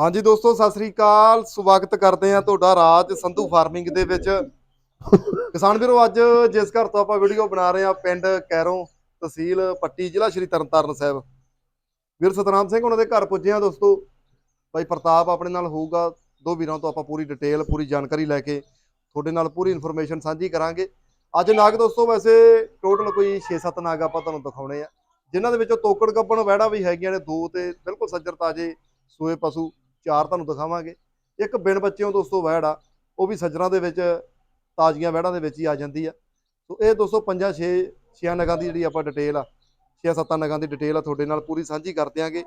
ਹਾਂਜੀ ਦੋਸਤੋ, ਸਤਿ ਸ੍ਰੀ ਅਕਾਲ। ਸਵਾਗਤ ਕਰਦੇ ਆ ਤੁਹਾਡਾ ਰਾਜ ਸੰਧੂ ਫਾਰਮਿੰਗ ਦੇ ਵਿੱਚ। ਕਿਸਾਨ ਵੀਰੋ, ਅੱਜ ਜਿਸ ਘਰ ਤੋਂ ਆਪਾਂ ਵੀਡੀਓ ਬਣਾ ਰਹੇ ਆ ਪਿੰਡ ਕੈਰੋਂ ਤਹਿਸੀਲ ਪੱਟੀ, ਜ਼ਿਲ੍ਹਾ ਸ਼੍ਰੀ ਤਰਨਤਾਰਨ ਸਾਹਿਬ। ਵੀਰ ਸਤਨਾਮ ਸਿੰਘ ਉਹਨਾਂ ਦੇ ਘਰ ਪੁੱਜੇ ਆ ਦੋਸਤੋ। ਭਾਈ ਪ੍ਰਤਾਪ ਆਪਣੇ ਨਾਲ ਹੋਊਗਾ। ਦੋ ਵੀਰਾਂ ਤੋਂ ਆਪਾਂ ਪੂਰੀ ਡਿਟੇਲ ਪੂਰੀ ਜਾਣਕਾਰੀ ਲੈ ਕੇ ਤੁਹਾਡੇ ਨਾਲ ਪੂਰੀ ਇਨਫੋਰਮੇਸ਼ਨ ਸਾਂਝੀ ਕਰਾਂਗੇ। ਅੱਜ ਨਾਗ ਦੋਸਤੋ, ਵੈਸੇ ਟੋਟਲ ਕੋਈ 6-7 ਨਾਗ ਆਪਾਂ ਤੁਹਾਨੂੰ ਦਿਖਾਉਣੇ ਆ। ਜਿਨ੍ਹਾਂ ਦੇ ਵਿੱਚੋਂ ਤੋਕੜ ਕੱਪਣ ਵਹਿੜਾ ਵੀ ਹੈਗੀਆਂ ਨੇ, ਦੋ ਤੇ ਬਿਲਕੁਲ ਸੱਜਰ ਤਾਜੇ ਸੂਏ ਪਸ਼ੂ। ਚਾਰ ਤੁਹਾਨੂੰ ਦਿਖਾਵਾਂਗੇ। ਇੱਕ ਬਿਨ ਬੱਚਿਆਂ ਦੋਸਤੋ ਵਹਿੜ ਆ, ਉਹ ਵੀ ਸੱਜਰਾਂ ਦੇ ਵਿੱਚ, ਤਾਜ਼ੀਆਂ ਵੈੜਾਂ ਦੇ ਵਿੱਚ ਹੀ ਆ ਜਾਂਦੀ ਆ। ਸੋ ਇਹ ਦੋਸਤੋ ਪੰਜਾਂ ਛੇ ਛੇ ਨਗਾਂ ਦੀ ਜਿਹੜੀ ਆਪਾਂ ਡਿਟੇਲ ਆ ਛੇ ਸੱਤਾਂ ਨਗਾਂ ਦੀ ਡਿਟੇਲ ਆ ਤੁਹਾਡੇ ਨਾਲ ਪੂਰੀ ਸਾਂਝੀ ਕਰ ਦਿਆਂਗੇ।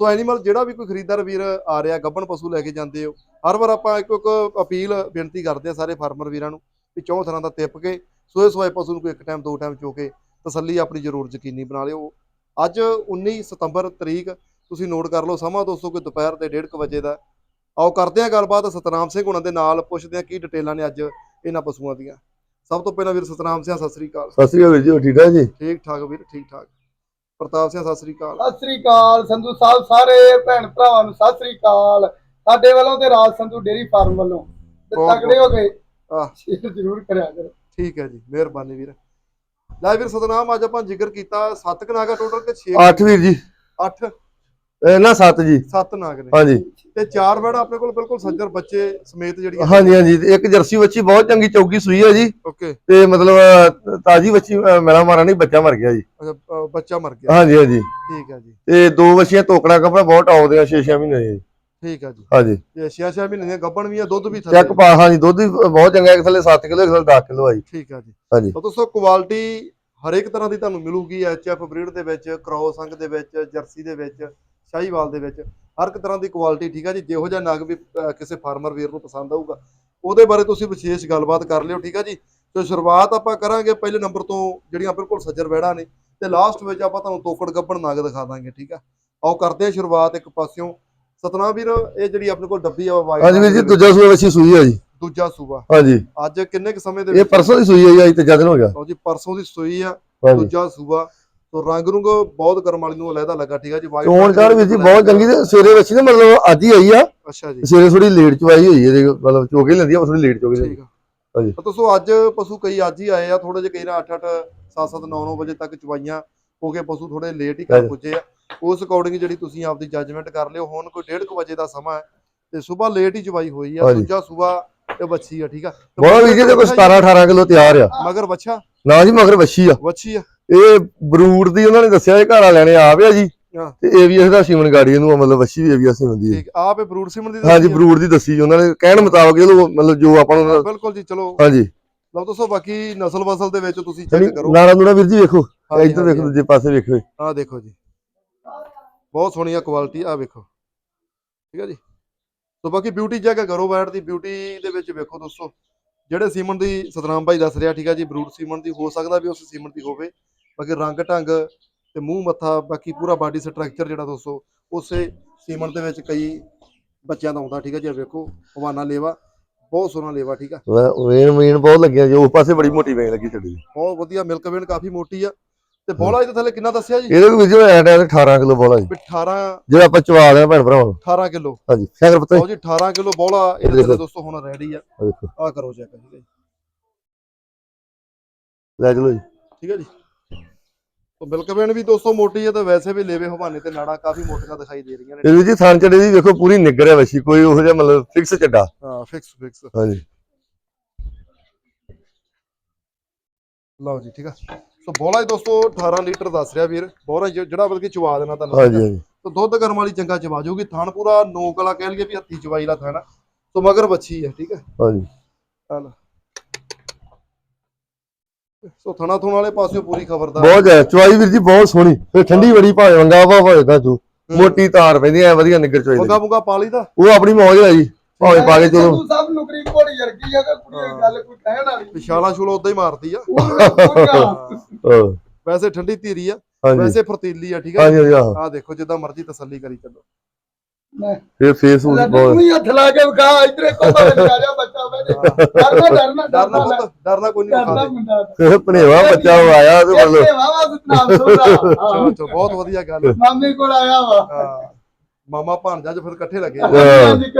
ਸੋ ਐਨੀਮਲ ਜਿਹੜਾ ਵੀ ਕੋਈ ਖਰੀਦਦਾਰ ਵੀਰ ਆ ਰਿਹਾ ਗੱਬਣ ਪਸ਼ੂ ਲੈ ਕੇ ਜਾਂਦੇ ਹੋ, ਹਰ ਵਾਰ ਆਪਾਂ ਇੱਕ ਇੱਕ ਅਪੀਲ, ਬੇਨਤੀ ਕਰਦੇ ਆ ਸਾਰੇ ਫਾਰਮਰ ਵੀਰਾਂ ਨੂੰ ਵੀ ਚੌਂ ਤਰ੍ਹਾਂ ਦਾ ਤਿੱਪ ਕੇ, ਸੋਏ ਸੋਏ ਪਸ਼ੂ ਨੂੰ ਕੋਈ ਇੱਕ ਟਾਈਮ ਦੋ ਟਾਈਮ ਚੋ ਕੇ ਤਸੱਲੀ ਆਪਣੀ ਜ਼ਰੂਰ ਯਕੀਨੀ ਬਣਾ ਲਿਓ। ਅੱਜ 19 ਸਤੰਬਰ ਤਰੀਕ ਤੁਸੀਂ ਨੋਟ ਕਰ ਲਓ ਸਮਾਂ ਦੋਸਤੋ ਕੋਈ ਦੁਪਹਿਰ ਦੇ 1:30 ਵਜੇ ਦਾ। ਆਓ ਕਰਦੇ ਹਾਂ ਗੱਲਬਾਤ ਸਤਨਾਮ ਸਿੰਘ ਉਹਨਾਂ ਦੇ ਨਾਲ ਪੁੱਛਦੇ ਹਾਂ ਕੀ ਡਿਟੇਲਾਂ ਨੇ ਅੱਜ ਇਹਨਾਂ ਪਸ਼ੂਆਂ ਦੀਆਂ। ਸਭ ਤੋਂ ਪਹਿਲਾਂ ਵੀਰ ਸਤਨਾਮ ਸਿੰਘ ਸਤਿ ਸ੍ਰੀ ਅਕਾਲ। ਸਤਿ ਸ੍ਰੀ ਅਕਾਲ ਵੀਰ ਜੀ ਠੀਕ ਠਾਕ ਜੀ? ਠੀਕ ਠਾਕ ਵੀਰ ਠੀਕ ਠਾਕ। ਪ੍ਰਤਾਪ ਸਿੰਘ ਸਤਿ ਸ੍ਰੀ ਅਕਾਲ। ਸਤਿ ਸ੍ਰੀ ਅਕਾਲ ਸੰਧੂ ਸਾਹਿਬ ਸਾਰੇ ਭੈਣ ਭਰਾਵਾਂ ਨੂੰ ਸਤਿ ਸ੍ਰੀ ਅਕਾਲ। ਸਾਡੇ ਵੱਲੋਂ ਤੇ ਰਾਜ ਸੰਧੂ ਡੇਰੀ ਫਾਰਮ ਵੱਲੋਂ ਤੇ ਤਗੜੇ ਹੋ ਗਏ ਆਹ। ਸ਼ੇਅਰ ਜ਼ਰੂਰ ਕਰਿਆ ਕਰੋ। ਠੀਕ ਹੈ ਜੀ ਮਿਹਰਬਾਨੀ ਵੀਰ। ਲੈ ਵੀਰ ਸਤਨਾਮ ਅੱਜ ਆਪਾਂ ਜ਼ਿਕਰ ਕੀਤਾ ਸੱਤ ਕਨਾਗਾ ਟੋਟਲ ਕਿ 6 ਅੱਠ ਵੀਰ ਜੀ। 8 ਨਾ ਸੱਤ ਜੀ। 7 ਨਾਗ ਨੇ। ਹਾਂਜੀ। ਤੇ ਚਾਰ ਬੈੜਾ ਆਪਣੇ ਕੋਲ ਬਿਲਕੁਲ ਸੱਜਰ ਬੱਚੇ ਸਮੇਤ ਜਿਹੜੀਆਂ ਹਾਂਜੀ ਹਾਂਜੀ। ਇੱਕ ਜਰਸੀ ਬੱਚੀ ਬਹੁਤ ਚੰਗੀ ਚੌਗੀ ਸੂਈ ਹੈ ਜੀ। ਓਕੇ। ਤੇ ਮਤਲਬ ਤਾਜ਼ੀ ਬੱਚੀ ਮੇਰਾ ਮਾਰਾ ਨਹੀਂ ਬੱਚਾ ਮਰ ਗਿਆ ਜੀ। ਅੱਛਾ ਬੱਚਾ ਮਰ ਗਿਆ। ਹਾਂਜੀ ਹਾਂਜੀ। ਠੀਕ ਹੈ ਜੀ। ਤੇ ਦੋ ਬੱਚੀਆਂ ਤੋਕੜਾ ਕੱਪੜਾ ਬਹੁਤ ਆਉਂਦੇ ਆ 6-6 ਮਹੀਨੇ ਜੀ। ਠੀਕ ਹੈ ਜੀ। ਹਾਂਜੀ। ਤੇ 6-6 ਮਹੀਨੇ ਦੀਆਂ ਗੱਭਣ ਵੀ ਆ ਦੁੱਧ ਵੀ ਥੱਲੇ। ਚੈੱਕ ਪਾ ਹਾਂਜੀ ਦੁੱਧ ਵੀ ਬਹੁਤ ਚੰਗਾ ਇੱਕ ਥੱਲੇ 7 ਕਿਲੋ ਇੱਕ ਥੱਲੇ 10 ਕਿਲੋ ਆ ਜੀ। ਠੀਕ ਹੈ ਜੀ। ਹਾਂਜੀ। ਤਾਂ ਦੋਸਤੋ ਕੁਆਲਿਟੀ ਹਰੇਕ ਤਰ੍ਹਾਂ ਦੀ ਤੁਹਾਨੂੰ ਮਿਲੂਗੀ ਐਚਐਫ ਬਰੀਡ ਦੇ ਵਿੱਚ ਕ੍ਰੋਸ ਅੰਗ ਦੇ ਵਿੱਚ ਜਰਸੀ ਦੇ ਵਿੱਚ। ਸ਼ਾਹੀਵਾਲ ਦੇ ਵਿੱਚ ਹਰ ਇੱਕ ਤਰ੍ਹਾਂ ਦੀ ਕੁਆਲਿਟੀ ਠੀਕ ਹੈ ਜੀ ਜਿਹੋ ਜਿਹਾ ਨਗ ਵੀ ਕਿਸੇ ਫਾਰਮਰ ਵੀਰ ਨੂੰ ਪਸੰਦ ਆਊਗਾ ਉਹਦੇ ਬਾਰੇ ਤੁਸੀਂ ਵਿਸ਼ੇਸ਼ ਗੱਲਬਾਤ ਕਰ ਲਿਓ ਠੀਕ ਹੈ ਜੀ। ਤੇ ਸ਼ੁਰੂਆਤ ਆਪਾਂ ਕਰਾਂਗੇ ਪਹਿਲੇ ਨੰਬਰ ਤੋਂ ਜਿਹੜੀਆਂ ਬਿਲਕੁਲ ਸੱਜਰ ਵਹਿੜਾ ਨੇ ਤੇ ਲਾਸਟ ਵਿੱਚ ਆਪਾਂ ਤੁਹਾਨੂੰ ਤੋਕੜ ਗੱਬਣ ਨਗ ਦਿਖਾ ਦਾਂਗੇ ਠੀਕ ਆ। ਆਓ ਕਰਦੇ ਹਾਂ ਸ਼ੁਰੂਆਤ ਇੱਕ ਪਾਸਿਓਂ। ਸਤਨਾਮ ਵੀਰ ਇਹ ਜਿਹੜੀ ਆਪਣੇ ਕੋਲ ਡੱਬੀ ਆ white ਹਾਂਜੀ ਵੀਰ ਜੀ ਦੂਜਾ ਸੂਆ ਬੱਚੀ ਸੂਈ ਆ ਜੀ। ਦੂਜਾ ਸੂਬਾ ਹਾਂਜੀ। ਅੱਜ ਕਿੰਨੇ ਕੁ ਸਮੇਂ ਦੇ ਇਹ ਪਰਸੋਂ ਦੀ ਸੂਈ ਹੈ ਜੀ ਅੱਜ ਦਿਨ ਹੋ ਗਿਆ। ਲਓ ਜੀ ਪਰਸੋਂ ਦੀ ਸੂਈ ਆ ਦੂਜਾ ਸੂਬਾ ਤੋ ਰੰਗ ਰੁੰਗ ਬਹੁਤ ਕਰਮ ਵਾਲੀ ਨੂੰ ਅਲੱਗਾ ਲੱਗਾ ਠੀਕ ਆ ਜੀ? white ਚੋਣ ਚਾਰ ਵੀਰ ਜੀ ਬਹੁਤ ਚੰਗੀ ਤੇ ਸਵੇਰੇ ਬੱਚੀ ਨੇ ਮਤਲਬ ਅੱਜ ਹੀ ਆਈ ਆ। ਅੱਛਾ ਜੀ। ਸਵੇਰੇ ਥੋੜੀ ਲੇਟ ਚਵਾਈ ਹੋਈ ਹੈ ਇਹਦੇ ਮਤਲਬ ਚੋਕੇ ਲੈਂਦੀ ਆ ਥੋੜੀ ਲੇਟ ਲੈਂਦੀ ਠੀਕ ਆ। ਹਾਂਜੀ। ਤਾਂ ਦੋਸਤੋ ਅੱਜ ਪਸ਼ੂ ਕਈ ਅੱਜ ਹੀ ਆਏ ਆ ਥੋੜੇ ਜਿਹੇ ਕਈ ਨਾ 8 8 7 7 9 9 ਵਜੇ ਤੱਕ ਚਵਾਈਆਂ ਹੋ ਕੇ ਪਸ਼ੂ ਥੋੜੇ ਲੇਟ ਹੀ ਕਰ। ਪੁੱਜੇ ਆ। ਉਸ ਅਕੋਰਡਿੰਗ ਜਿਹੜੀ ਤੁਸੀਂ ਆਪਦੀ ਜੱਜਮੈਂਟ ਕਰ ਲਿਓ ਹੁਣ ਕੋਈ 1:30 ਵਜੇ ਦਾ ਸਮਾਂ ਹੈ ਤੇ ਸਵੇਰ ਲੇਟ ਹੀ ਚਵਾਈ ਹੋਈ ਆ। ਦੂਜਾ ਸੂਬਾ ਇਹ ਬੱਚੀ ਆ ਠੀਕ ਆ। ਬਹੁਤ ਵੀਰ ਜੀ ਕੋਈ 17 18 ਕਿਲੋ ਤਿਆਰ ਆ। ਮਗਰ ਬੱਚਾ ਨਾ ਜੀ ਮਗਰ ਵੱਛੀ ਆ। ਵੱਛੀ ਆ। ਇਹ ਬਰੂਡ ਦੀ ਉਹਨਾਂ ਨੇ ਦੱਸਿਆ ਇਹ ਘਰ ਵਾਲਿਆਂ ਨੇ ਆਪ ਆ ਜੀ। ਤੇ ਏਵੀਐਸ ਦਾ ਸਿਮਨ ਗਾੜੀ ਇਹਨੂੰ ਮਤਲਬ ਵੱਛੀ ਵੀ ਏਵੀਐਸ ਹੀ ਹੁੰਦੀ ਹੈ ਠੀਕ ਆਪ ਇਹ ਬਰੂਡ ਸਿਮਨ ਦੀ ਹਾਂਜੀ ਦੱਸੀ ਆ? ਬਰੂਡ ਦੀ ਦੱਸੀ ਉਹਨਾਂ ਨੇ ਕਹਿਣ ਮੁਤਾਬਕ ਚਲੋ ਮਤਲਬ ਜੋ ਆਪਾਂ ਨੂੰ ਬਿਲਕੁਲ ਜੀ ਚਲੋ। ਹਾਂਜੀ। ਲਓ ਦੋਸਤੋ ਬਾਕੀ ਨਸਲ ਵਸਲ ਦੇ ਵਿੱਚ ਤੁਸੀਂ ਚੈੱਕ ਕਰੋ। ਨਾਰਾ ਨੂਰਾ ਵੀਰ ਜੀ ਵੇਖੋ। ਇੱਧਰ ਵੇਖੋ ਦੂਜੇ ਪਾਸੇ ਵੇਖੋ। ਆਹ ਦੇਖੋ ਜੀ। ਬਹੁਤ ਸੋਹਣੀ ਆ ਕੁਆਲਿਟੀ ਆ ਵੇਖੋ। ਠੀਕ ਹੈ ਜੀ। ਸੋ ਬਾਕੀ ਬਿਊਟੀ ਚੈੱਕ ਕਰੋ ਬੈਟ ਦੀ ਬਿਊਟੀ ਦੇ ਵਿੱਚ ਵੇਖੋ ਦੋਸਤੋ। ਜਿਹੜੇ ਸੀਮਨ ਦੀ ਸਤਨਾਮ ਭਾਈ ਦੱਸ ਰਿਹਾ ਠੀਕ ਹੈ ਜੀ ਬਰੂਟ ਸੀਮਨ ਦੀ ਹੋ ਸਕਦਾ ਵੀ ਉਸ ਸੀਮਨ ਦੀ ਹੋਵੇ। ਬਾਕੀ ਰੰਗ ਢੰਗ ਤੇ ਮੂੰਹ ਮੱਥਾ ਬਾਕੀ ਪੂਰਾ ਬਾਡੀ ਸਟਰਕਚਰ ਜਿਹੜਾ ਦੋਸਤੋ ਉਸੇ ਸੀਮਨ ਦੇ ਵਿੱਚ ਕਈ ਬੱਚਿਆਂ ਦਾ ਆਉਂਦਾ ਠੀਕ ਹੈ ਜੀ? ਵੇਖੋ ਹਵਾਨਾ ਲੇਵਾ ਬਹੁਤ ਸੋਹਣਾ ਲੇਵਾ ਠੀਕ ਆ? ਵੇਨ ਮੀਨ ਬਹੁਤ ਲੱਗਿਆ ਜੀ ਉਸ ਪਾਸੇ ਬੜੀ ਮੋਟੀ ਵੇਨ ਲੱਗੀ ਛੱਡੀ ਬਹੁਤ ਵਧੀਆ ਮਿਲਕ ਵੇਨ ਕਾਫੀ ਮੋਟੀ ਆ। ਤੇ ਬੋਲਾ ਇਹਦੇ ਥੱਲੇ ਕਿੰਨਾ ਦੱਸਿਆ ਜੀ? ਇਹਦੇ ਵਿੱਚ ਐ ਟਾਈਮ 18 ਕਿਲੋ ਬੋਲਾ ਜੀ। ਵੀ 18 ਜਿਹੜਾ ਆਪਾਂ ਚਵਾ ਦੇਣਾ ਭੈਣ ਭਰਾਵਾਂ ਨੂੰ। 18 ਕਿਲੋ। ਹਾਂਜੀ ਸ਼ੰਕਰ ਪਤਾ। ਜੀ 18 ਕਿਲੋ ਬੋਲਾ ਇਹਦੇ। ਥੱਲੇ ਦੋਸਤੋ ਹੁਣ ਰੈਡੀ ਆ। ਆ ਕਰੋ ਚੈੱਕ ਠੀਕ ਹੈ ਜੀ? ਲੈ ਚਲੋ ਜੀ। ਠੀਕ ਹੈ ਜੀ? ਤੋ ਬਿਲਕੁਲ ਵੀ ਦੋਸਤੋ ਮੋਟੀ ਹੈ ਤੇ ਵੈਸੇ ਵੀ ਲੇਵੇ ਹਵਾਨੇ ਤੇ ਨਾੜਾਂ ਕਾਫੀ ਮੋਟੀਆਂ ਦਿਖਾਈ ਦੇ ਰਹੀਆਂ ਨੇ। ਇਹ ਜੀ ਥਾਨ ਚੜੇ ਦੀ ਵੇਖੋ ਪੂਰੀ ਨਿੱਗਰ ਹੈ ਵੱਛੀ ਕੋਈ ਉਹੋ ਜਿਹਾ ਮਤਲਬ ਫਿਕਸ ਚੱਡਾ। ਹਾਂ ਫਿਕਸ ਫਿਕਸ ਹਾਂਜੀ। ਲਓ ਜੀ ਠੀਕ ਆ। ਸੋ ਬੋਲਾ ਜੀ ਦੋਸਤੋ 18 ਲੀਟਰ ਦੱਸ ਰਿਹਾ ਵੀਰ। ਬੋਲਾ ਜਿਹੜਾ ਬਲਕਿ ਚਵਾ ਦੇਣਾ ਤੁਹਾਨੂੰ ਹਾਂਜੀ ਹਾਂਜੀ। ਤੋ ਦੁੱਧ ਗਰਮ ਵਾਲੀ ਚੰਗਾ ਚਵਾ ਜਾਊਗੀ ਥਣ ਪੂਰਾ ਨੋਕ ਵਾਲਾ ਕਹਿ ਲਈਏ ਵੀ ਹੱਥੀ ਚਵਾਈ ਦਾ ਥਣ। ਸੋ ਮਗਰ ਬੱਚੀ ਹੈ ਠੀਕ ਹੈ ਹਾਂਜੀ। ਚੱਲ। ਸੋ ਥਣਾ ਥੁਣ ਵਾਲੇ ਪਾਸਿਓਂ ਪੂਰੀ ਖਬਰਦਾਰ ਬਹੁਤ ਹੈ ਚੁਆਈ ਵੀਰ ਜੀ ਬਹੁਤ ਸੋਹਣੀ। ਫਿਰ ਠੰਡੀ ਬੜੀ ਭਾਵੇਂ ਵੰਗਾ ਭਾਵੇਂ ਤਾਂ ਤੂੰ ਮੋਟੀ ਤਾਰ ਪੈਂਦੀ ਐ ਵਧੀਆ ਨਿੱਗਰ ਚੁਆਈ ਮੁੰਗਾ ਦੀ। ਮੁੰਗਾ ਪਾ ਲਈ ਦਾ ਉਹ ਆਪਣੀ ਮੌਜ ਹੈ ਜੀ। ਭਾਵੇਂ ਪਾ ਕੇ ਚਲੋ। ਸਾਹਿਬ ਨੁਕਰੀ ਘੋੜੀ ਵਰਗੀ ਆ ਕਿ ਕੁੜੀ ਦੀ ਗੱਲ ਕੋਈ ਕਹਿਣ ਵਾਲੀ। ਵਿਸ਼ਾਲਾ ਛੂਲਾ ਉਦਾਂ ਹੀ ਮਾਰਦੀ ਆ। ਵੈਸੇ ਠੰਡੀ ਧੀਰੀ ਆ। ਵੈਸੇ ਫਰਤੀਲੀ ਆ ਠੀਕ ਆ। ਆ ਦੇਖੋ ਜਿੱਦਾਂ ਮਰਜ਼ੀ ਤਸੱਲੀ ਕਰੀ ਚੱਲੋ। ਫਿਰ ਫੇਸ ਉਹ ਲੈ ਬਹੁਤ ਤੂੰ ਹੀ ਹੱਥ ਲਾ ਕੇ ਵਿਖਾ ਇਧਰੇ ਆ ਜਾ ਬੱਚਾ ਬੈਠੇ ਡਰਨਾ ਡਰਨਾ ਡਰਨਾ ਡਰਨਾ ਕੋਈ ਨਹੀਂ ਡਰਨਾ ਖਾ ਦੇ। ਮੁੰਡਾ। ਭਨੇਵਾ ਬੱਚਾ ਉਹ ਆਇਆ ਤੇ ਮਤਲਬ ਇਹ ਵਾਵਾ ਸਤਨਾਮ ਸੋਦਾ ਚਲੋ ਚਲੋ ਬਹੁਤ ਵਧੀਆ ਗੱਲ ਮਾਮੇ ਕੋਲ ਆਇਆ ਵਾ। ਹਾਂ। ਮਾਮਾ ਭਾਣਜਾ ਚ ਫਿਰ ਇਕੱਠੇ ਲੱਗੇ। ਹਾਂ। ਹਾਂਜੀ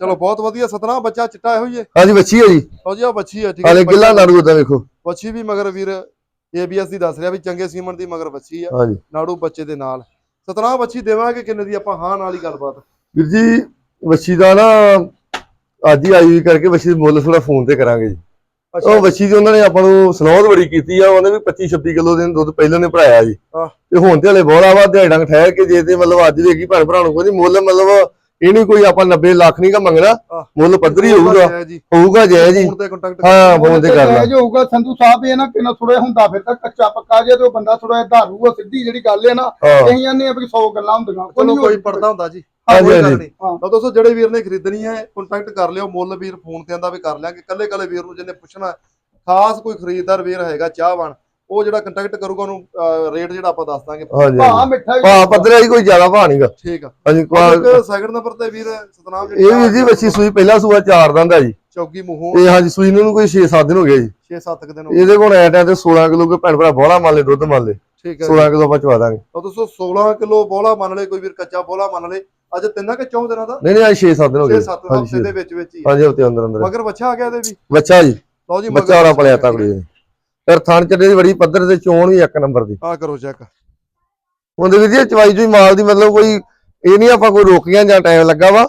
ਚਲੋ ਬਹੁਤ ਵਧੀਆ ਸਤਨਾਮ ਬੱਚਾ ਚਿੱਟਾ ਇਹੋ ਹੀ ਹੈ। ਹਾਂਜੀ ਬੱਚੀ ਹੈ ਜੀ। ਲਓ ਜੀ ਆ ਬੱਚੀ ਹੈ ਠੀਕ ਹਾਲੇ ਹੈ ਗਿੱਲਾ ਨਾੜੂ ਉਦਾਂ ਵੇਖੋ। ਬੱਚੀ ਵੀ ਮਗਰ ਵੀਰ ਏਬੀਐਸ ਦੀ ਦੱਸ ਰਿਹਾ ਵੀ ਚੰਗੇ ਸੀਮਨ ਦੀ ਮਗਰ ਬੱਚੀ ਆ। ਨਾੜੂ ਬੱਚੇ ਦੇ ਨਾਲ। ਸਤਨਾਮ ਬੱਚੀ ਦੇਵਾਂਗੇ ਕਿੰਨੇ ਦੀ ਆਪਾਂ ਹਾਂ ਨਾਲ ਹੀ ਗੱਲਬਾਤ। ਵੀਰ ਜੀ ਵੱਛੀ ਦਾ ਨਾ ਅੱਜ ਹੀ ਆਈ ਹੋਈ ਕਰਕੇ ਵੱਛੀ ਦੇ ਮੁੱਲ ਥੋੜਾ ਫੋਨ ਤੇ ਕਰਾਂਗੇ ਜੀ। ਉਹ ਵੱਛੀ ਦੀ ਉਹਨਾਂ ਨੇ ਆਪਾਂ ਨੂੰ ਸਨੌਦ ਬੜੀ ਕੀਤੀ ਆ ਉਹਨੇ ਵੀ 25 26 ਕਿਲੋ ਦੇ ਦੁੱਧ ਪਹਿਲਾਂ ਨੇ ਭਰਾਇਆ ਜੀ। ਤੇ ਹੁਣ ਤੇ ਹਲੇ ਬੋਲਾ ਵਾ ਦਿਹਾੜੀ ਠਹਿਰ ਕੇ ਜੇ ਤੇ ਮਤਲਬ ਅੱਜ ਭੈਣ ਭਰਾ ਨੂੰ ਕੋਈ ਮੁੱਲ ਮਤਲਬ ਇਹ ਨਹੀਂ ਕੋਈ ਆਪਾਂ 90 ਲੱਖ ਨਹੀਂ ਕਾ ਮੰਗਣਾ ਹਾਂ। ਮੁੱਲ ਪੱਧਰੀ ਹੋਊਗਾ ਹੋਊਗਾ। ਜੈ। ਜੀ। ਹਾਂ ਫੋਨ ਤੇ ਕਰ ਲਾ। ਜੋ ਹੋਊਗਾ ਸੰਧੂ ਸਾਹਿਬ ਇਹ ਨਾ ਕਿੰਨਾ ਥੋੜਾ ਹੁੰਦਾ ਫਿਰ ਤਾਂ ਕੱਚਾ ਪੱਕਾ ਜੇ ਤੇ ਉਹ ਬੰਦਾ ਥੋੜਾ ਧਾਰੂ ਆ ਸਿੱਧੀ ਜਿਹੜੀ ਗੱਲ ਹੈ ਨਾ ਹਾਂ। ਅਸੀਂ ਜਾਂਦੇ ਆ ਵੀ 100 ਗੱਲਾਂ ਹੁੰਦੀਆਂ। ਚਲੋ ਕੋਈ। ਪੜਦਾ ਹੁੰਦਾ ਜੀ। ਹਾਂ। ਤਾਂ ਦੋਸਤੋ ਜਿਹੜੇ ਵੀਰ ਨੇ ਖਰੀਦਣੀ ਹੈ ਕੰਟੈਕਟ ਕਰ ਲਿਓ ਮੁੱਲ ਵੀਰ ਫੋਨ ਤੇ ਆਂਦਾ ਵੀ ਕਰ ਲਿਆਂਗੇ। ਕੱਲੇ ਕੱਲੇ ਵੀਰ ਨੂੰ ਜਿਹਨੇ ਪੁੱਛਣਾ ਖਾਸ ਕੋਈ ਖਰੀਦਦਾਰ ਵੀਰ ਹੈਗਾ ਚਾਹਵਾਨ ਉਹ ਜਿਹੜਾ ਕੰਟੈਕਟ ਕਰੂਗਾ ਉਹਨੂੰ ਰੇਟ ਜਿਹੜਾ ਆਪਾਂ ਦੱਸ ਦਾਂਗੇ। ਹਾਂਜੀ ਭਾ ਹਾਂਜੀ। ਮਿੱਠਾ ਹੀ ਭਾ ਪੱਧਰਾ ਹੀ ਕੋਈ ਜ਼ਿਆਦਾ ਭਾ ਨਹੀਂਗਾ ਠੀਕ ਆ। ਹਾਂਜੀ ਕਾ- ਇੱਕ ਸੈਕਿੰਡ ਨੰਬਰ ਤੇ ਵੀਰ ਸਤਨਾਮ ਇਹ ਵੀ ਜੀ ਵੱਛੀ ਸੂਈ ਪਹਿਲਾ ਸੂਆ ਚਾਰ ਦੰਦ ਆ ਜੀ। ਚੌਗੀ ਮੂੰਹੋਂ। ਇਹ ਹਾਂਜੀ ਸੂਈ ਨੂੰ ਕੋਈ 6-7 ਦਿਨ ਹੋ ਗਏ ਜੀ। 6-7 ਦਿਨ ਹੋ ਗਏ। ਇਹਦੇ ਕੋਲ ਐ ਟਾਈਮ ਤੇ 16 ਕਿਲੋ ਕੋਈ ਭੈਣ ਭਰਾ ਬੋਲਾ ਮੰਨ ਲੈ ਦੁੱਧ ਮੰਨ ਲੈ ਠੀਕ ਹੈ 16 ਕਿਲੋ ਆਪਾਂ ਚਵਾ ਦਾਂਗੇ। ਤਾਂ ਦੋਸਤੋ 16 ਕਿਲੋ ਬੋਲਾ ਮੰਨ ਲਏ ਕੋਈ ਵੀਰ ਕੱਚਾ ਬੋਲਾ ਮੰਨ ਲਏ। ਅੱਜ ਤਿੰਨਾਂ ਕਿ ਚੌਂ ਦਿਨਾਂ ਦਾ? ਨਹੀਂ ਨਹੀਂ ਅੱਜ 6-7 ਦਿਨ ਹੋ ਗਏ 6-7 ਹਾਂਜੀ ਹਫ਼ਤੇ ਦੇ ਵਿੱਚ ਵਿੱਚ ਹੀ ਹਾਂਜੀ ਹਫ਼ਤੇ ਅੰਦਰ ਅੰਦਰ। ਮਗਰ ਬੱਚਾ ਆ ਗਿਆ ਇਹਦੇ ਵੀ? ਬੱਚਾ ਜੀ। ਲਓ ਜੀ ਬੱਚਾ ਵਾਲਾ ਪਲਿਆ ਤਕੜੀ ਫਿਰ ਥਣ ਚੱਡੇ ਦੀ ਬੜੀ ਪੱਧਰ ਤੇ ਚੋਣ ਵੀ ਇੱਕ ਨੰਬਰ ਦੀ। ਆ ਕਰੋ ਚੈੱਕ ਹੁੰਦੇ ਵੀ ਜੀ ਚਵਾਈ ਚੋਈ ਮਾਲ ਦੀ ਮਤਲਬ ਕੋਈ ਇਹ ਨਹੀਂ ਆਪਾਂ ਕੋਈ ਰੋਕੀਆਂ ਜਾਂ ਟਾਈਮ ਲੱਗਾ ਵਾ।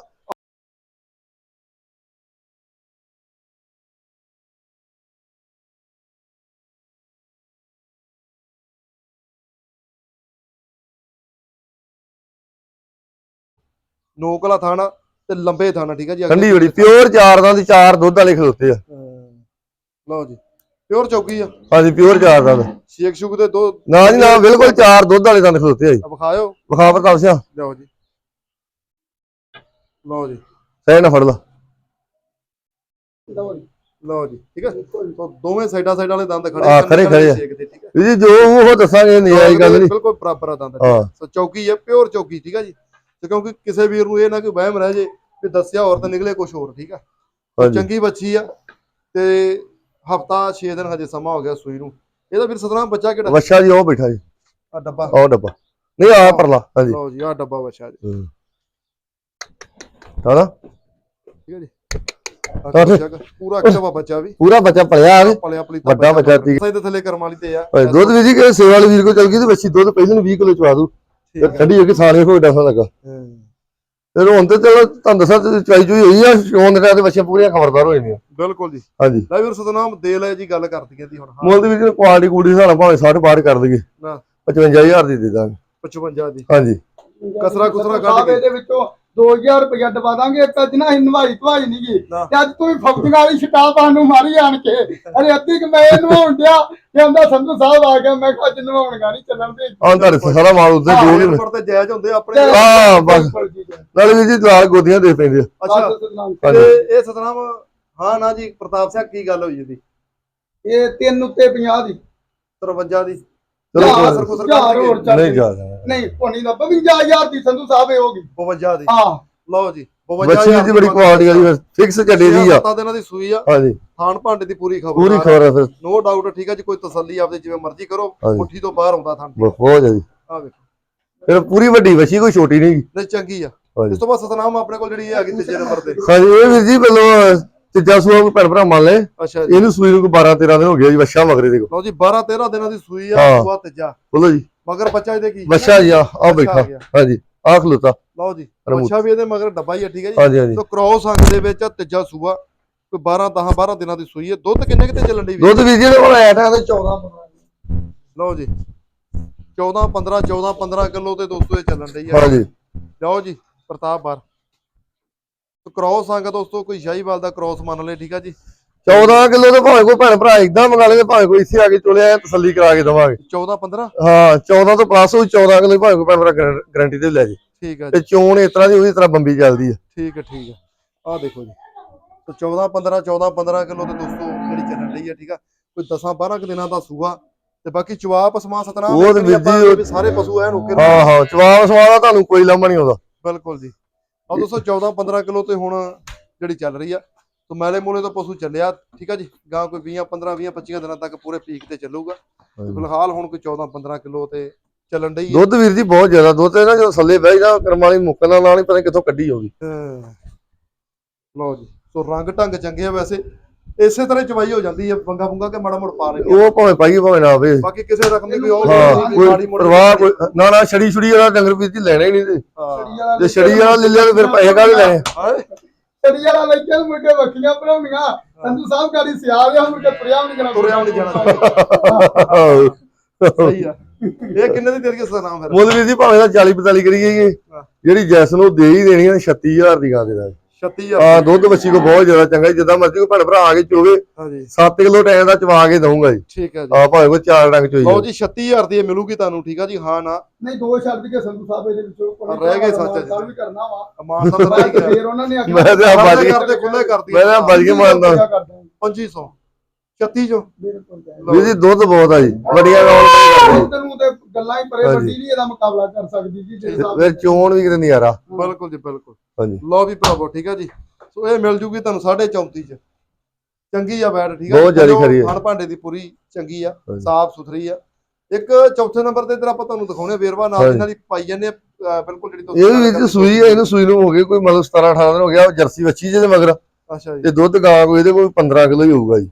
ਨੋਕਲਾ ਥਾਣਾ ਤੇ ਲੰਬੇ ਥਾਣਾ ਠੀਕ ਹੈ ਜੀ? ਠੰਡੀ ਬੜੀ ਪਿਓਰ ਚਾਰ ਦਾ ਦੀ ਚਾਰ ਦੁੱਧ ਵਾਲੇ ਖਲੋਤੇ ਆ। ਲਓ ਜੀ। ਪਿਓਰ ਚੌਕੀ ਆ। ਹਾਂਜੀ ਪਿਓਰ ਚਾਰ ਦਾ ਸ਼ੇਕ ਸ਼ੁਕ ਦੇ ਦੋ ਨਾ ਜੀ ਨਾ ਬਿਲਕੁਲ ਚਾਰ ਦੁੱਧ ਵਾਲੇ ਦੰਦ ਖਲੋਤੇ ਆ ਜੀ। ਆ ਵਿਖਾਇਓ। ਵਿਖਾ ਪ੍ਰਤਾਪ ਸਿੰਘ ਲਓ ਜੀ। ਲਓ ਜੀ। ਸਹਿ ਨਾ ਫੜ ਲਾ। ਲਓ ਜੀ। ਲਓ ਜੀ ਠੀਕ ਹੈ ਤਾਂ ਦੋਵੇਂ ਸਾਈਡਾਂ ਸਾਈਡ ਵਾਲੇ ਦੰਦ ਖੜੇ ਆ। ਛੇਕ ਦੇ, ਠੀਕ ਹੈ ਵੀ ਜੀ ਜੋ ਉਹ ਦੱਸਾਂਗੇ ਨਹੀਂ ਆਈ ਗੱਲ ਨਹੀਂ। ਬਿਲਕੁਲ ਬਰਾਬਰ ਆ ਦੰਦ ਹਾਂ। ਸੋ ਚੌਕੀ ਹੈ ਪਿਓਰ ਚੌਕੀ ਠੀਕ ਹੈ ਜੀ? ਤੇ ਕਿਉਂਕਿ ਕਿਸੇ ਵੀਰ ਨੂੰ ਇਹ ਨਾ ਕਿ ਵਹਿਮ ਰਹਿ ਜੇ ਕਿ ਦੱਸਿਆ ਹੋਰ ਤਾਂ ਨਿਕਲੇ ਕੁਝ ਹੋਰ ਠੀਕ ਹਾਂਜੀ। ਚੰਗੀ ਬੱਚੀ ਆ ਤੇ ਹਫਤਾ 6 ਦਿਨ ਹਜੇ ਸਮਾਂ ਹੋ ਗਿਆ ਸੂਈ ਨੂੰ। ਇਹਦਾ ਵੀਰ ਸਤਨਾਮ ਬੱਚਾ ਕਿਹੜਾ? ਬੱਚਾ ਜੀ ਉਹ ਬੈਠਾ ਜੀ। ਆ ਡੱਬਾ। ਉਹ ਡੱਬਾ। ਨਹੀਂ ਆ ਪਰਲਾ ਹਾਂਜੀ ਲਓ ਜੀ ਆ ਡੱਬਾ ਬੱਚਾ ਜੀ। ਹੂੰ। ਤਾਂ ਠੀਕ ਹੈ ਜੀ। ਪੂਰਾ ਕਿਸਵਾ ਬੱਚਾ ਵੀ। ਪੂਰਾ ਬੱਚਾ ਪਲਿਆ ਵੱਡਾ ਬੱਚਾ ਠੀਕ। ਸਾਈਡ ਥੱਲੇ ਕਰਮ ਵਾਲੀ ਤੇ ਆ। ਦੁੱਧ ਵੀ ਜੀ ਕਿ ਸੇਵਾ ਵਾਲੇ ਵੀਰ ਕੋ ਚਲ ਗਈ ਤੇ ਬੱਚੀ ਦੁੱਧ ਪਹਿਲਾਂ 20 ਕਿਲੋ ਚਵਾ ਦੂ ਹੈ। ਠੰਡੀ ਹੋ ਕੇ ਸਾਲੇ ਕੋਈ ਡਸਾ ਲੱਗਾ। ਹਾਂ। ਤੇ ਹੁਣ ਤੇ ਚਲੋ ਤੁਹਾਨੂੰ ਦੱਸਾਂ ਤੇ ਚਵਾਈ ਚੋਈ ਹੋਈ ਆ ਸ਼ੋਨ ਦੇ ਟਾਈਮ ਤੇ ਬੱਚੀਆਂ ਪੂਰੀਆਂ ਖਬਰਦਾਰ ਹੋ ਜਾਂਦੀਆਂ ਬਿਲਕੁਲ ਜੀ। ਹਾਂਜੀ। ਲੈ ਵੀਰ ਸਤਨਾਮ ਦੇ ਲੈ ਜੀ ਗੱਲ ਕਰ ਦਈਏ ਦੀ ਹੁਣ ਹਾਂ। ਮੁੱਲ ਦੀ ਵੀ ਕੁਆਲਿਟੀ ਕੁੜੀ ਹਿਸਾਬ ਨਾਲ ਭਾਵੇਂ 60 ਬਾਹਰ ਕਰ ਦਈਏ। ਨਾ। 55000 ਦੀ ਦੇ ਦਾਂਗੇ। 55 ਦੀ। ਹਾਂਜੀ। ਕਸਰਾ ਕੁਸਰਾ ਕੱਢ ਕੇ। ਇਹਦੇ ਵਿੱਚੋਂ 2000 ਰੁਪਇਆ ਦਵਾ ਦਾਂਗੇ ਅੱਜ ਨਾ ਨਵਾਈ ਧਵਾਈ ਨਹੀਂ ਗਈ। ਤੇ ਅੱਜ ਤੂੰ ਫੌਜੀਆਂ ਵਾਲੀ ਛਟਾਪਾਂ ਨੂੰ ਮਾਰੀ ਆਣ ਕੇ। ਅਰੇ ਅੱਧੀ ਕਿ ਮੈਂ ਨਵਾਉਣ ਡਿਆ ਤੇ ਆਂਦਾ ਸੰਧੂ ਸਾਹਿਬ ਆ ਗਿਆ ਮੈਂ ਕਿਹਾ ਅੱਜ ਨਵਾਉਣਗਾ ਨਹੀਂ ਚੱਲਣ ਦੇ। ਆਹ ਤੁਹਾਡੇ ਸਾਰਾ ਮਾਲ ਉੱਤੇ ਜੋ ਵੀ ਪਰ ਤੇ ਜਾਇਜ਼ ਹੁੰਦੇ ਆਪਣੇ ਹਾਂ ਬਸ। ਨਾਲੇ ਵੀ ਜੀ ਲਾਲ ਗੋਦੀਆਂ ਦੇ ਪੈਂਦੇ ਆ। ਅੱਛਾ। ਤੇ ਇਹ ਸਤਨਾਮ ਹਾਂ ਨਾ ਜੀ ਪ੍ਰਤਾਪ ਸਿੰਘ ਕੀ ਗੱਲ ਹੋਈ ਇਹਦੀ? ਇਹ ਤਿੰਨ ਉੱਤੇ 50 ਦੀ। 53 ਦੀ। ਚਲੋ ਹਜ਼ਾਰ ਕਸਰ ਕੁਸਰ ਹਜ਼ਾਰ ਕੱਢ ਹੋਰ ਕੇ ਚੱਲ ਨਹੀਂ ਜ਼ਿਆਦਾ ਨਹੀਂ ਕੋਣੀ ਦਾ 52000 ਦੀ ਸੰਧੂ ਸਾਹਿਬ ਇਹ ਹੋਗੀ 52 ਦੀ। ਹਾਂ। ਲਓ ਜੀ ਬੱਚੀ ਦੀ ਬੜੀ ਕੁਆਲਿਟੀ ਵਾਲੀ ਫਿਕਸ ਚੱਡੇ ਦੀ ਆ। ਸੱਤਾਂ ਦਿਨਾਂ ਦੀ ਸੂਈ ਆ। ਹਾਂਜੀ। ਥਾਣ ਭਾਂਡੇ ਦੀ ਪੂਰੀ ਖਬਰ ਪੂਰੀ ਖਬਰ ਆ ਫਿਰ। ਨੋ ਡਾਊਟ ਠੀਕ ਹੈ ਜੀ ਕੋਈ ਤਸੱਲੀ ਆਪਦੇ ਜਿਵੇਂ ਮਰਜ਼ੀ ਕਰੋ ਹਾਂਜੀ। ਮੁੱਠੀ ਤੋਂ ਬਾਹਰ ਆਉਂਦਾ ਥਾਣ ਬ- ਬਹੁਤ ਆ ਜੀ। ਆ ਵੇਖੋ। ਫਿਰ ਪੂਰੀ ਵੱਡੀ ਬੱਚੀ ਕੋਈ ਛੋਟੀ ਨਹੀਂ ਨਹੀਂ ਚੰਗੀ ਆ। ਹਾਂਜੀ। ਇਸ ਤੋਂ ਬਾਅਦ ਸਤਨਾਮ ਆਪਣੇ ਕੋਲ ਜਿਹੜੀ ਇਹ ਆ ਗਈ ਤੀਜੇ ਨੰਬਰ ਤੇ। ਹਾਂਜੀ ਇਹ ਵੀਰ ਜੀ ਮਤਲਬ ਤੀਜਾ ਸੂਆ ਭੈਣ ਭਰਾ ਮੰਨ ਲੈ ਅੱਛਾ ਜੀ। ਇਹਨੂੰ ਸੂਈ ਨੂੰ ਕੋਈ 12 13 ਦਿਨ ਹੋ ਗਿਆ ਜੀ ਵੱਛਾ ਮਗਰੇ ਦੇ ਕੋ ਲਓ ਜੀ 12 13 ਦਿਨਾਂ ਦੀ ਸੂਈ ਆ। ਸੂਆ ਤੀਜਾ। ਬੋਲੋ ਜੀ। ਮਗਰ ਬੱਚਾ ਇਹਦੇ ਕੀ? ਵੱਛਾ ਜੀ ਆ ਆ ਬੈਠਾ। ਹਾਂਜੀ ਆ ਖਲੋਤਾ। ਲਓ ਜੀ। ਬੱਚਾ ਵੀ ਇਹਦੇ ਮਗਰ ਡੱਬਾ ਹੀ ਆ ਠੀਕ ਹੈ ਜੀ? ਤੋ ਕ੍ਰੋਸ ਅੰਗ ਦੇ ਵਿੱਚ ਤੀਜਾ ਸੂਆ। ਕੋਈ 12 10 12 ਦਿਨਾਂ ਦੀ ਸੂਈ ਹੈ। ਦੁੱਧ ਕਿੰਨੇ ਕਿਤੇ ਚੱਲਣ ਦੀ ਦੁੱਧ ਵੀਰ ਜੀ ਦੇ ਕੋਲ ਆਇਆ ਤਾਂ 14 ਲਓ ਜੀ। 14 15 14 15 ਕਿਲੋ ਤੇ ਦੋਸਤੋ ਇਹ ਚੱਲਣ ਡਈ ਆ। ਹਾਂਜੀ। ਲਓ ਜੀ ਪ੍ਰਤਾਪ ਬਾਰ। ਕ੍ਰੋਸ ਅੰਗ ਦੋਸਤੋ ਕੋਈ ਸ਼ਾਹੀਵਾਲ ਦਾ ਕ੍ਰੋਸ ਮੰਨ ਲਏ ਠੀਕ ਆ ਜੀ? 14 ਕਿਲੋ ਤੇ ਭਾਵੇਂ ਕੋਈ ਭੈਣ ਭਰਾ ਇਦਾਂ ਮੰਗਾ ਤੇ ਭਾਵੇਂ ਕੋਈ ਇੱਥੇ ਆ ਕੇ ਚੁਲਿਆ ਐ ਤਸੱਲੀ ਕਰਾ ਕੇ ਦਵਾਂਗੇ। 14 15 ਹਾਂ 14 ਤੋਂ ਪਲੱਸ ਹੋਈ 14 ਕਿਲੋ ਭਾਵੇਂ ਕੋਈ ਭੈਣ ਭਰਾ ਗਾਰੰਟੀ ਤੇ ਲੈ ਜੇ। ਠੀਕ ਆ ਜੀ। ਤੇ ਚੋਣ ਇਸ ਤਰ੍ਹਾਂ ਦੀ ਉਹਦੀ ਤਰ੍ਹਾਂ ਬੰਬੀ ਚੱਲਦੀ ਆ। ਠੀਕ ਹੈ ਠੀਕ ਹੈ ਆਹ ਦੇਖੋ ਜੀ। ਤੇ 14 15 14 15 ਕਿਲੋ ਤੇ ਦੋਸਤੋ ਜਿਹੜੀ ਚੱਲਣ ਲਈ ਆ ਠੀਕ ਆ। ਕੋਈ 10 12 ਕੁ ਦਿਨਾਂ ਦਾ ਸੂਆ। ਤੇ ਬਾਕੀ ਚਵਾਪ ਸਮਾ ਸਤਨਾਮ ਉਹ ਵੀਰ ਜੀ ਸਾਰੇ ਪਸ਼ੂ ਐਨ ਓਕੇ ਹਾਂ ਹਾਂ ਚਵਾਵਾ ਸਵਾਦਾ ਤੁਹਾਨੂੰ ਕੋਈ ਲਾਮਾ ਨਹੀਂ ਆਉਂਦਾ। ਬਿਲਕੁਲ ਜੀ। ਆ ਦੋਸਤੋ 14 15 ਕਿਲੋ ਤੇ ਹੁਣ ਜਿਹੜੀ ਚੱਲ ਰਹੀ ਆ ਤੇ ਮੈਲੇ ਮੂਲੇ ਤੋਂ ਪਸ਼ੂ ਚੱਲਿਆ ਠੀਕ ਆ ਜੀ? ਗਾਂ ਕੋਈ 20 15 20 25 ਦਿਨਾਂ ਤੱਕ ਪੂਰੇ ਪੀਕ ਤੇ ਚੱਲੂਗਾ। ਫਿਲਹਾਲ ਹੁਣ ਕੋਈ 14 15 ਕਿਲੋ ਤੇ ਚੱਲਣ ਡਈ ਹੈ ਦੁੱਧ ਵੀਰ ਜੀ ਬਹੁਤ ਜ਼ਿਆਦਾ ਦੁੱਧ ਹੈ ਨਾ ਜਦੋਂ ਥੱਲੇ ਬਹਿ ਜਾ ਕਰਮ ਵਾਲੀ ਮੁੱਕਣ ਨਾਲ ਨਹੀਂ ਪਤਾ ਕਿੱਥੋਂ ਕੱਢੀ ਆਉਂਦੀ ਹਾਂ। ਲਓ ਜੀ ਸੋ ਰੰਗ ਢੰਗ ਚੰਗੇ ਆ ਵੈਸੇ। ਇਸੇ ਤਰ੍ਹਾਂ ਚਵਾਈ ਹੋ ਜਾਂਦੀ ਹੈ ਬੰਗਾ ਬੰਗਾ ਕੇ ਮਾੜਾ ਮੋੜ ਪਾ ਰਹੇ ਉਹ ਭਾਵੇਂ ਪਾਈਏ ਭਾਵੇਂ ਨਾ ਆਵੇ। ਬਾਕੀ ਕਿਸੇ ਰਕਮ ਦੀ ਕੋਈ ਉਹ ਮਾੜੀ ਮੋਟੀ ਪਰਵਾਹ ਕੋਈ ਨਾ ਨਾ ਛੜੀ ਛੁੜੀ ਵਾਲਾ ਡੰਗਰ ਵੀਰ ਜੀ ਲੈਣੇ ਹੀ ਨਹੀਂ ਤੇ। ਜੇ ਛੜੀ ਵਾਲਾ ਲੈ ਲਿਆ ਤੇ ਫਿਰ ਪੈਸੇ ਕਾਹਦੇ ਲੈਣੇ ਤੇਰੀ ਵਾਲਾ ਲੈ ਕੇ ਮੁੜ ਕੇ ਵੱਖੀਆਂ ਬਣਾਉਣੀਆਂ। ਸੰਧੂ ਸਾਹਿਬ ਗਾੜੀ ਸਿਆਲ ਆ ਮੁੜ ਕੇ ਤੁਰਿਆ ਵੀ ਨਹੀਂ ਜਾਣਾ। ਤੁਰਿਆ ਵੀ ਨਹੀਂ ਸਹੀ ਆ। ਇਹ ਕਿੰਨੇ ਦੀ ਦੇਰ ਕੇ ਸਨਾਮ ਫਿਰ? ਮੁੱਲ ਵੀਰ ਜੀ ਭਾਵੇਂ ਦਾ 40 45 ਕਰੀਏ ਜੀ। ਹਾਂ। ਜਿਹੜੀ ਜੈਸ ਨੂੰ ਦੇ ਹੀ ਦੇਣੀ ਆ 36000 ਦੀ ਗਾਂ ਦੇ ਦਾ 36000 ਆ ਦੁੱਧ ਬੱਚੀ ਕੋ ਬਹੁਤ ਜ਼ਿਆਦਾ ਚੰਗਾ ਜੀ ਜਿੱਦਾਂ ਮਰਜ਼ੀ ਕੋਈ ਭੈਣ ਭਰਾ ਆ ਕੇ ਚੋਵੇ ਹਾਂਜੀ। 7 ਕਿਲੋ ਟਾਈਮ ਦਾ ਚਵਾ ਕੇ ਦਊਂਗਾ ਜੀ। ਠੀਕ ਹੈ ਜੀ। ਆ ਭਾਵੇਂ ਕੋਈ ਚਾਰ ਡੰਗ ਚੋਈ ਲਓ। ਜੀ 36000 ਦੀ ਇਹ ਮਿਲੂਗੀ ਤੁਹਾਨੂੰ ਠੀਕ ਆ ਜੀ? ਹਾਂ ਨਾ। ਨਹੀਂ ਦੋ ਛੱਡ ਕੇ ਸੰਧੂ ਸਾਹਿਬ ਇਹਦੇ ਵਿੱਚੋਂ ਰਹਿ ਗਏ ਸੱਚ ਜੀ। ਗੱਲ ਵੀ ਕਰਨਾ ਵਾ। ਅਮਾਨ ਸਾਹਿਬ ਦਾ ਬਾਕੀ ਫੇਰ ਉਹਨਾਂ ਨੇ ਮੈਂ ਤੇ ਆ ਵੱਜ ਕਰਦੇ ਕੇ ਕਰਦੇ ਖੁੱਲੇ ਕਰਦੀ ਮੈਂ ਤਾਂ ਕੇ ਮਾਰਦਾ 2500 36 ਜੋ। ਵੀਰ ਜੀ ਦੁੱਧ ਬਹੁਤ ਆ ਜੀ। ਵੱਡੀਆਂ ਗਾਵਾਂ ਤੈਨੂੰ ਤੇ ਗੱਲਾਂ ਹੀ ਪਰੇ। ਵੱਡੀ ਨਹੀਂ ਇਹਦਾ ਮੁਕਾਬਲਾ ਕਰ ਸਕਦੀ ਜੀ ਹਿਸਾਬ ਫਿਰ ਚੋਣ ਵੀ ਕਿਤੇ ਨਜ਼ਾਰਾ। ਬਿਲਕੁਲ ਜੀ ਬਿਲਕੁਲ। ਹਾਂਜੀ। ਲਓ ਵੀ ਭਰਾਵੋ ਠੀਕ ਆ ਜੀ। ਸੋ ਇਹ ਮਿਲ ਜੂਗੀ ਤੁਹਾਨੂੰ 34.5 ਚ। ਚੰਗੀ ਆ ਬੈਡ ਠੀਕ ਆ ਬਹੁਤ ਜ਼ਿਆਦਾ ਖਰੀ ਆ। ਖਾਣ ਭਾਂਡੇ ਦੀ ਪੂਰੀ ਚੰਗੀ ਆ ਹਾਂਜੀ। ਸਾਫ਼ ਸੁਥਰੀ ਆ। ਇੱਕ ਚੌਥੇ ਨੰਬਰ ਤੇ ਇਧਰ ਆਪਾਂ ਤੁਹਾਨੂੰ ਦਿਖਾਉਣੇ ਵੇਰਵਾ ਨਾਲ ਦੀ ਪਾਈ ਜਾਂਦੇ ਬਿਲਕੁਲ ਜਿਹੜੀ ਇਹ ਵੀ ਵੀਰ ਜੀ ਸੂਈ ਆ ਇਹਨੂੰ ਸੂਈ ਨੂੰ ਹੋ ਗਏ ਕੋਈ ਮਤਲਬ 17 18 ਦਿਨ ਹੋ ਗਿਆ ਜਰਸੀ ਬੱਚੀ ਜਿਹਦੇ ਮਗਰ। ਅੱਛਾ ਜੀ। ਤੇ ਦੁੱਧ ਗਾਂ ਕੋਈ ਇਹਦੇ ਕੋਲ 15 ਕਿਲੋ ਹੀ ਹੋਊਗਾ ਜੀ।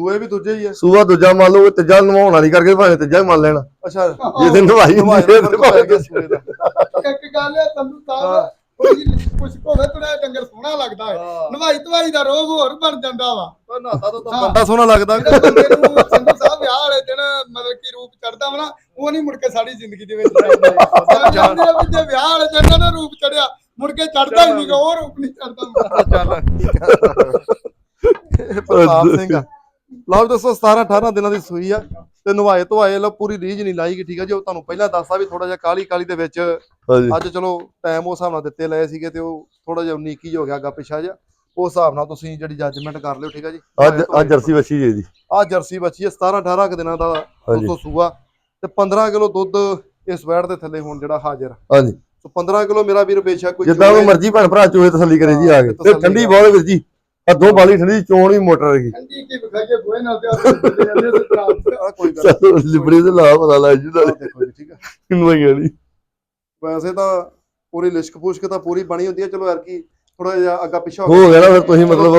ਸੂਏ ਵੀ ਦੂਜੇ ਹੀ ਆ। ਸੂਆ ਦੂਜਾ ਮੰਨ ਲਓ ਤੀਜਾ ਨਵਾਉਣ ਵਾਲੀ ਕਰਕੇ ਭਾਵੇਂ ਤੀਜਾ ਹੀ ਮੰਨ ਲੈਣਾ। ਅੱਛਾ। ਜੇ ਤੇ ਨਵਾਈ ਹੁੰਦੀ ਭਾਵੇਂ ਸੂਏ ਦਾ। ਇੱਕ ਗੱਲ ਹੈ ਸੰਧੂ ਸਾਹਿਬ ਕੋਈ ਕੁਛ ਹੋਵੇ ਥੋੜਾ ਡੰਗਰ ਸੋਹਣਾ ਲੱਗਦਾ ਹੈ। ਨਵਾਈ ਧਵਾਈ ਦਾ ਰੋਗ ਹੋਰ ਬਣ ਜਾਂਦਾ ਵਾ। ਨਾਤਾ ਤਾਂ ਬੰਦਾ ਸੋਹਣਾ ਲੱਗਦਾ। ਜਿਹੜੇ ਬੰਦੇ ਨੂੰ ਸੰਧੂ ਸਾਹਿਬ ਵਿਆਹ ਵਾਲੇ ਦਿਨ ਮਤਲਬ ਕਿ ਰੂਪ ਚੜਦਾ ਵਾ ਨਾ ਉਹ ਨਹੀਂ ਮੁੜ ਕੇ ਸਾਡੀ ਜ਼ਿੰਦਗੀ ਦੇ ਵਿੱਚ ਚੜਦਾ ਜਾਂਦੇ ਆ ਵੀ ਜੇ ਵਿਆਹ ਵਾਲੇ ਦਿਨ ਨਾ ਰੂਪ ਚੜਿਆ ਮੁੜ ਕੇ ਚੜਦਾ ਹੀ ਨਹੀਂਗਾ ਉਹ ਰੂਪ ਨਹੀਂ ਚੜਦਾ ਚੱਲ। ਠੀਕ ਆ ਇਹ ਪ੍ਰਤਾਪ ਸਿੰਘ। ਆ ਲਓ ਵੀ ਦੋਸਤੋ 17 18 ਦਿਨਾਂ ਦੀ ਸੂਈ ਆ ਤੇ ਨਵਾਏ ਧਵਾਏ ਲੋ ਪੂਰੀ ਰੀਝ ਨਹੀਂ ਲਾਈ ਗਈ ਠੀਕ ਆ ਜੀ। ਉਹ ਤੁਹਾਨੂੰ ਪਹਿਲਾਂ ਦੱਸਦਾ ਵੀ ਥੋੜਾ ਜਿਹਾ ਕਾਲੀ ਕਾਲੀ ਦੇ ਵਿੱਚ ਅੱਜ ਚਲੋ ਟਾਈਮ ਉਸ ਹਿਸਾਬ ਨਾਲ ਦਿੱਤੇ ਲਏ ਸੀਗੇ ਤੇ ਉਹ ਥੋੜਾ ਜਿਹਾ ਉਨੀਕੀ ਹੋ ਗਿਆ ਅੱਗਾ ਪਿਛਾ ਜਿਹਾ। ਉਸ ਹਿਸਾਬ ਨਾਲ ਤੁਸੀਂ ਜਿਹੜੀ ਜੱਜਮੈਂਟ ਕਰ ਲਿਓ ਠੀਕ ਆ ਜੀ। ਅੱਜ ਅੱਜ ਜਰਸੀ ਬੱਚੀ ਜੀ ਦੀ ਆ ਜਰਸੀ ਬੱਚੀ ਹੈ 17 18 ਕੁ ਦਿਨਾਂ ਦਾ। ਦੋਸਤੋ ਸੂਆ। ਤੇ 15 ਕਿਲੋ ਦੁੱਧ ਇਸ ਵੈੜ ਦੇ ਥੱਲੇ ਹੁਣ ਜਿਹੜਾ ਹਾਜ਼ਰ ਹਾਂਜੀ। ਸੋ 15 ਕਿਲੋ ਮੇਰਾ ਵੀਰ ਬੇਸ਼ੱਕ ਕੋਈ ਜਿੱਦਾਂ ਉਹ ਮਰਜ਼ੀ ਭੈਣ ਭਰਾ ਚੋਏ ਤਸੱਲੀ ਕਰੇ ਜੀ ਆ ਕੇ। ਤੇ ਠੰਡੀ। ਬਹੁਤ ਵੀਰ ਜੀ। ਅੱਧੋ ਬਾਲੀ ਠੰਡੀ ਚੋਣ ਵੀ ਮੋਟਰ ਹੈਗੀ। ਠੰਡੀ ਕੀ ਵਿਖਾਈਏ ਗੋਏ ਨਾਲ ਤੇ ਆ ਕੋਈ ਗੱਲ ਲਿਬੜੇ ਦੇ ਲਾ ਪਤਾ ਲੱਗ ਜੂ ਨਾਲੇ। ਠੀਕ ਆ। ਵੈਸੇ ਤਾਂ ਪੂਰੀ ਲਿਸ਼ਕ ਪੁਸ਼ਕ ਤਾਂ ਪੂਰੀ ਬਣੀ ਹੁੰਦੀ ਹੈ ਚਲੋ ਯਾਰ ਕੀ ਥੋੜਾ ਜਿਹਾ ਅੱਗਾ ਪਿੱਛਾ ਹੋ ਗਿਆ। ਨਾ ਫਿਰ ਤੁਸੀਂ ਮਤਲਬ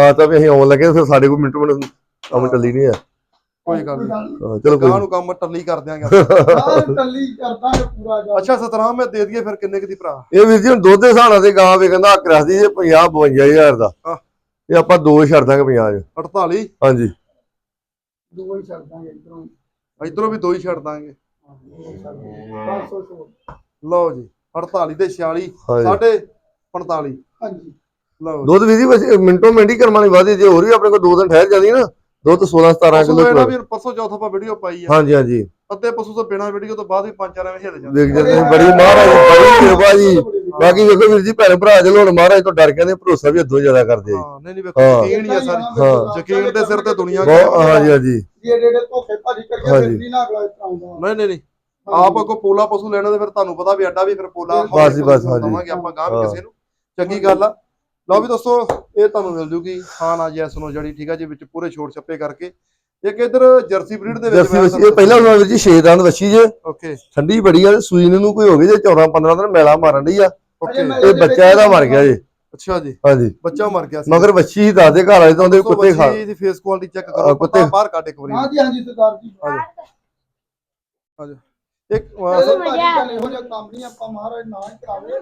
ਆ ਤਾਂ ਵੀ ਅਸੀਂ ਆਉਣ ਲੱਗੇ ਫਿਰ ਸਾਡੇ ਕੋਲ ਮਿੰਟ ਮਿੰਟ ਕੰਮ ਚੱਲੀ ਨਹੀਂ ਆ। ਕੋਈ ਗੱਲ ਨਹੀਂ। ਚਲੋ ਕੋਈ ਨੂੰ। ਕੰਮ ਟੱਲੀ ਕਰ ਦਿਆਂਗੇ। ਟੱਲੀ ਕਰਦਾ ਹੈ ਪੂਰਾ ਗੱਲ ਅੱਛਾ ਸਤਨਾਮ ਮੈਂ ਦੇ ਦਈਏ ਫਿਰ ਕਿੰਨੇ ਕੁ ਦੀ ਭਰਾ? ਇਹ ਵੀਰ ਜੀ ਹੁਣ ਦੁੱਧ ਦੇ ਹਿਸਾਬ ਨਾਲ ਤੇ ਗਾਂ ਵੇ ਕਹਿੰਦਾ ਕਰਾਸਦੀ ਜੇ 50 52000 ਦਾ। ਇਹ ਆਪਾਂ ਦੋ ਹੀ ਛੱਡ ਦਾਂਗੇ 50 ਚ। 48 ਹਾਂਜੀ। ਦੋ ਹੀ ਛੱਡ ਦਾਂਗੇ ਇਧਰੋਂ। ਇਧਰੋਂ ਵੀ ਦੋ ਹੀ ਛੱਡ ਦਾਂਗੇ। 500 ਸੌ ਲਓ ਜੀ 48 ਤੇ 46 ਹਾਂਜੀ। ਸਾਢੇ 45 ਹਾਂਜੀ। ਲਓ। ਦੁੱਧ ਵੀਰ ਜੀ ਬਸ ਮਿੰਟੋ ਮਿੰਟ ਹੀ ਕਰਮਾਂ ਨਹੀਂ ਵਾਦੀ ਜੇ ਹੋਰ ਵੀ ਆਪਣੇ ਕੋਲ ਦੋ ਦਿਨ ਠਹਿਰ ਜਾਂਦੀ ਨਾ ਦੁੱਧ 16 17 ਪਰਸੋਂ ਕਿਲੋ ਵੀ ਪਰਸੋਂ ਚੌਥਾ ਆਪਾਂ ਵੀਡੀਓ ਪਾਈ ਆ। ਹਾਂਜੀ ਹਾਂਜੀ। ਅੱਧੇ ਪਸ਼ੂ ਤੋਂ ਬਿਨਾ ਵੀਡੀਓ ਤੋਂ ਬਾਅਦ ਵੀ ਪੰਜ ਚਾਰ ਐਵੇਂ ਹਿੱਲ ਜਾਂਦੇ ਵੇਖ ਜਾਂਦੇ ਬੜੀ ਮਹਾਰਾਜ ਬੜੀ ਕਿਰਪਾ ਜੀ। ਬਾਕੀ ਵੇਖੋ ਵੀਰ ਜੀ ਭੈਣ ਭਰਾ ਚਲੋ ਹੁਣ ਮਹਾਰਾਜ ਤੋਂ ਡਰ ਕੇ ਨੇ ਭਰੋਸਾ ਵੀ ਅੱਧੋ ਜ਼ਿਆਦਾ ਕਰਦੇ ਆ। ਹਾਂ ਨਹੀਂ ਨਹੀਂ ਵੇਖੋ ਹਾਂ। ਯਕੀਨ ਹੀ ਆ ਸਾਰੀ। ਹਾਂ। ਯਕੀਨ ਦੇ ਸਿਰ ਤੇ ਦੁਨੀਆ ਬਹੁਤ ਹਾਂਜੀ ਹਾਂਜੀ ਇਹ ਜਿਹੜੇ ਧੋਖੇ ਭਾਜੀ ਕਰਕੇ ਹਾਂਜੀ। ਫਿਰ ਨਹੀਂ ਨਾ ਅਗਲਾ ਇਤਰਾ ਆਉਂਦਾ ਨਹੀਂ ਨਹੀਂ ਨਹੀਂ। ਆਪ ਕੋ ਪੋਲਾ ਪਸ਼ੂ ਲੈਣਾ ਤੇ ਫਿਰ ਤੁਹਾਨੂੰ ਪਤਾ ਵੀ ਅੱਡਾ ਵੀ ਫਿਰ ਪੋਲਾ ਬਸ ਜੀ, ਬਸ, ਹਾਂਜੀ। ਦਵਾਂਗੇ ਆਪਾਂ ਗਾਂ ਵੀ ਹਾਂ। ਕਿਸੇ ਨੂੰ। ਚੰਗੀ ਗੱਲ ਆ। ਲਓ ਵੀ ਦੋਸਤੋ ਇਹ ਤੁਹਾਨੂੰ ਮਿਲ ਜੂਗੀ ਹਾਂ ਨਾ ਜੈਸ ਨੂੰ ਜੜੀ ਠੀਕ ਆ ਜੀ ਵਿੱਚ ਪੂਰੇ ਛੋੜ ਛੱਪੇ ਕਰਕੇ। ਇੱਕ ਇਧਰ ਜਰਸੀ ਬਰੀਡ ਦੇ ਵਿੱਚ ਜਰਸੀ ਇਹ ਪਹਿਲਾਂ ਉਹਨਾਂ ਵੀਰ ਜੀ 6 ਦੰਦ ਵੱਛੀ ਜੇ। ਓਕੇ। ਠੰਡੀ ਬੜੀ ਆ ਤੇ ਸੂਈ ਨੂੰ ਕੋਈ ਹੋ ਗਈ ਜੇ 14 15 ਦਿਨ ਮੈਲਾ ਮਾਰਨ ਡਈ ਆ। ਓਕੇ ਇਹ ਬੱਚਾ ਇਹਦਾ ਮਰ ਗਿਆ ਜੀ। ਅੱਛਾ ਜੀ। ਹਾਂਜੀ। ਬੱਚਾ ਮਰ ਗਿਆ ਸੀ। ਮਗਰ ਵੱਛੀ ਹੀ ਦੱਸਦੇ ਘਰ ਵਾਲੇ ਤੋਂ ਉਹਦੇ ਕੁੱਤੇ ਖਾ ਬੱਚੀ ਦੀ ਫੇਸ ਕੁਆਲਿਟੀ ਚੈੱਕ ਹਾਂ, ਕਰੋ ਕੁੱਤੇ- ਬਾਹਰ ਕੱਢ ਇੱਕ ਵਾਰੀ। ਹਾਂਜੀ ਹਾਂਜੀ ਸਰਦਾਰ ਜੀ। ਇੱਕ ਅਹ, ਇਹ ਸਰ- ਭਾਜੀ ਇਹੋ ਜਿਹਾ ਕੰਮ ਨਹੀਂ ਆਪਾਂ ਮਹਾਰਾਜ ਨਾ ਹੀ ਕਰਾਵੇ।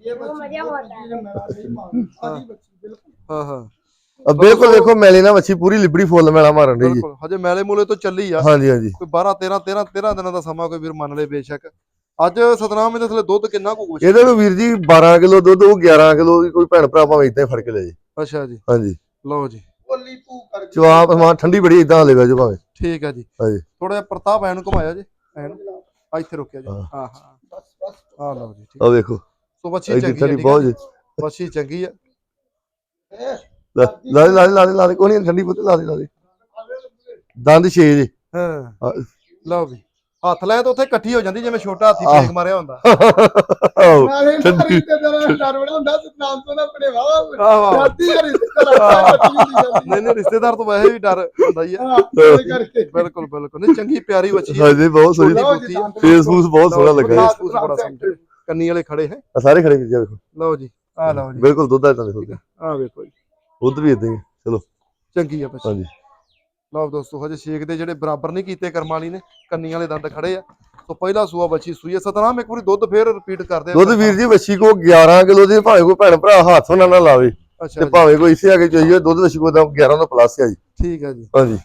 ਇਹ ਬੱਚੀ ਮਜ਼ਾ ਚੀਜ਼ ਹੈ, ਮੇਰਾ ਨਹੀਂ ਮਾਨ ਸਾਡੀ ਬੱਚੀ ਬਿਲਕੁਲ। ਹਾਂ ਬਿਲਕੁਲ ਦੇਖੋ ਮੈਲੇ ਨਾਲ ਵੱਛੀ ਪੂਰੀ ਲਿਬੜੀ ਫੁੱਲ ਮੈਲਾ ਮਾਰਨ ਡਈ ਜੀ। ਬਿਲਕੁਲ। ਹਜੇ ਮੈਲੇ ਮੂਲੇ ਤੋਂ ਚੱਲੀ ਆ। ਹਾਂਜੀ ਹਾਂਜੀ। ਕੋਈ 12 13 13 13 ਦਿਨਾਂ ਦਾ ਸਮਾਂ ਕੋਈ ਵੀਰ ਮੰਨ ਲੇ ਬੇਸ਼ੱਕ। ਅੱਜ ਸਤਨਾਮ ਇਹਦੇ ਥਲੇ ਦੁੱਧ ਕਿੰਨਾ ਕੁ ਕੁਛ ਇਹਦੇ ਨੂੰ ਵੀਰ ਜੀ 12 ਕਿਲੋ ਦੁੱਧ ਉਹ 11 ਕਿਲੋ ਦੀ ਕੋਈ ਭੈਣ ਭਰਾ ਭਾਵੇਂ ਇਦਾਂ ਹੀ ਫੜ ਕੇ ਲੈ ਜੇ। ਅੱਛਾ ਜੀ। ਹਾਂਜੀ। ਲਓ ਜੀ। ਬੋਲੀ ਤੂੰ ਕਰ ਜਵਾਬ ਸਮਾਨ ਠੰਡੀ ਬੜੀ ਇਦਾਂ ਹਲੇ ਵਜੋ ਭਾਵੇਂ। ਠੀਕ ਹੈ ਜੀ। ਹਾਂਜੀ। ਥੋੜਾ ਜਿਹਾ ਪ੍ਰਤਾਪ ਐਨ ਘੁਮਾਇਆ ਜੀ। ਐਨ ਆ ਇੱਥੇ ਰੁਕਿਆ ਜੀ। ਹਾਂ। ਹਾਂ ਹਾਂ। ਬਸ ਬਸ। ਆ ਲਓ ਜੀ ਠੀਕ ਆ। ਵੇਖੋ। ਸੋ ਬੱਚੀ ਐਡੀ ਚੰਗੀ ਹੈ ਠੰਡੀ ਬਹੁਤ ਹੈ ਜੀ। ਬੱਚੀ ਚੰਗੀ ਆ। ਇਹ ਲਾ ਲਾ ਦੇ, ਲਾ ਦੇ, ਲਾ ਦੇ, ਲਾ ਦੇ ਕੋਈ ਨਹੀਂ ਠੰਡੀ ਪੁੱਤ ਲਾ ਦੇ ਲਾ ਦੇ। ਦੰਦ 6 ਜੀ। ਹਾਂ। ਹਾਂ। ਲਓ ਵੀ। ਹੱਥ ਲੈ ਤਾਂ ਉੱਥੇ ਇਕੱਠੀ ਹੋ ਜਾਂਦੀ ਜਿਵੇਂ ਛੋਟਾ ਹਾਥੀ। ਫੇਕ ਮਾਰਿਆ ਹੁੰਦਾ। ਨਾਲੇ ਠੰਡੀ। ਰਿਸ਼ਤੇਦਾਰਾਂ ਦਾ ਡਰ ਬੜਾ ਹੁੰਦਾ ਸਤਨਾਮ ਤੋਂ ਨਾ ਆਪਣੇ ਵਾਵਾ ਆਹ ਵਾਹ ਰਾਤੀ ਆ ਰਿਸ਼ਤੇਦਾਰਾਂ ਦਾ ਕੱਟੀ ਨਹੀਂ ਨਹੀਂ ਰਿਸ਼ਤੇਦਾਰ ਤੋਂ ਵੈਸੇ ਵੀ ਡਰ ਹੁੰਦਾ ਹੀ ਆ। ਹਾਂ ਬਿਲਕੁਲ ਬਿਲਕੁਲ। ਨਹੀਂ ਚੰਗੀ ਪਿਆਰੀ ਬੱਚੀ ਹੈ ਹਾਂਜੀ ਬਹੁਤ ਸੋਹਣੀ ਬੁੱਤੀ ਜੀ, ਫੂਸ ਬਹੁਤ ਸੋਹਣਾ ਲੱਗਾ। ਜੀ। ਬੜਾ ਕੰਨੀ ਵਾਲੇ ਖੜੇ ਹੈ। ਸਾਰੇ ਖੜੇ ਵੀਰ ਜੀ ਵੇਖੋ ਲਓ ਜੀ ਆ ਲਓ ਜੀ। ਬਿਲਕੁਲ ਦੁੱਧ ਆ ਤਾਂ ਦੇਖੋ ਆ ਵੇਖੋ ਜੀ। ਦੁੱਧ ਵੀ ਇਦਾਂ ਹੀ ਹੈ। ਚਲੋ। ਚੰਗੀ ਆ ਬੱਚੀ। ਹਾਂਜੀ। ਲਓ ਦੋਸਤੋ ਹਜੇ ਛੇਕ ਦੇ ਜਿਹੜੇ ਬਰਾਬਰ ਨਹੀਂ ਕੀਤੇ ਕਰਮ ਵਾਲੀ ਨੇ ਕੰਨੀ ਵਾਲੇ ਦੰਦ ਖੜੇ ਆ। ਸੋ ਪਹਿਲਾ ਸੂਆ ਬੱਚੀ ਸੂਈ ਹੈ ਸਤਨਾਮ ਇੱਕ ਵਾਰੀ ਦੁੱਧ ਫੇਰ ਰਿਪੀਟ ਕਰਦੇ ਆ। ਦੁੱਧ ਵੀਰ ਜੀ ਵੱਛੀ ਕੋ 11 ਕਿਲੋ ਦੀ ਭਾਵੇਂ ਕੋਈ ਭੈਣ ਭਰਾ ਹੱਥ ਨਾਲ ਨਾ ਲਾਵੇ ਤੇ ਭਾਵੇਂ ਕੋਈ ਇਸੇ ਆ ਕੇ ਚਾਹੀਏ ਦੁੱਧ ਵੱਛੀ ਕੋ ਤਾਂ 11 ਦਾ ਪਲੱਸ ਆ ਜੀ। ਠੀਕ ਹੈ ਜੀ। ਹਾਂਜੀ।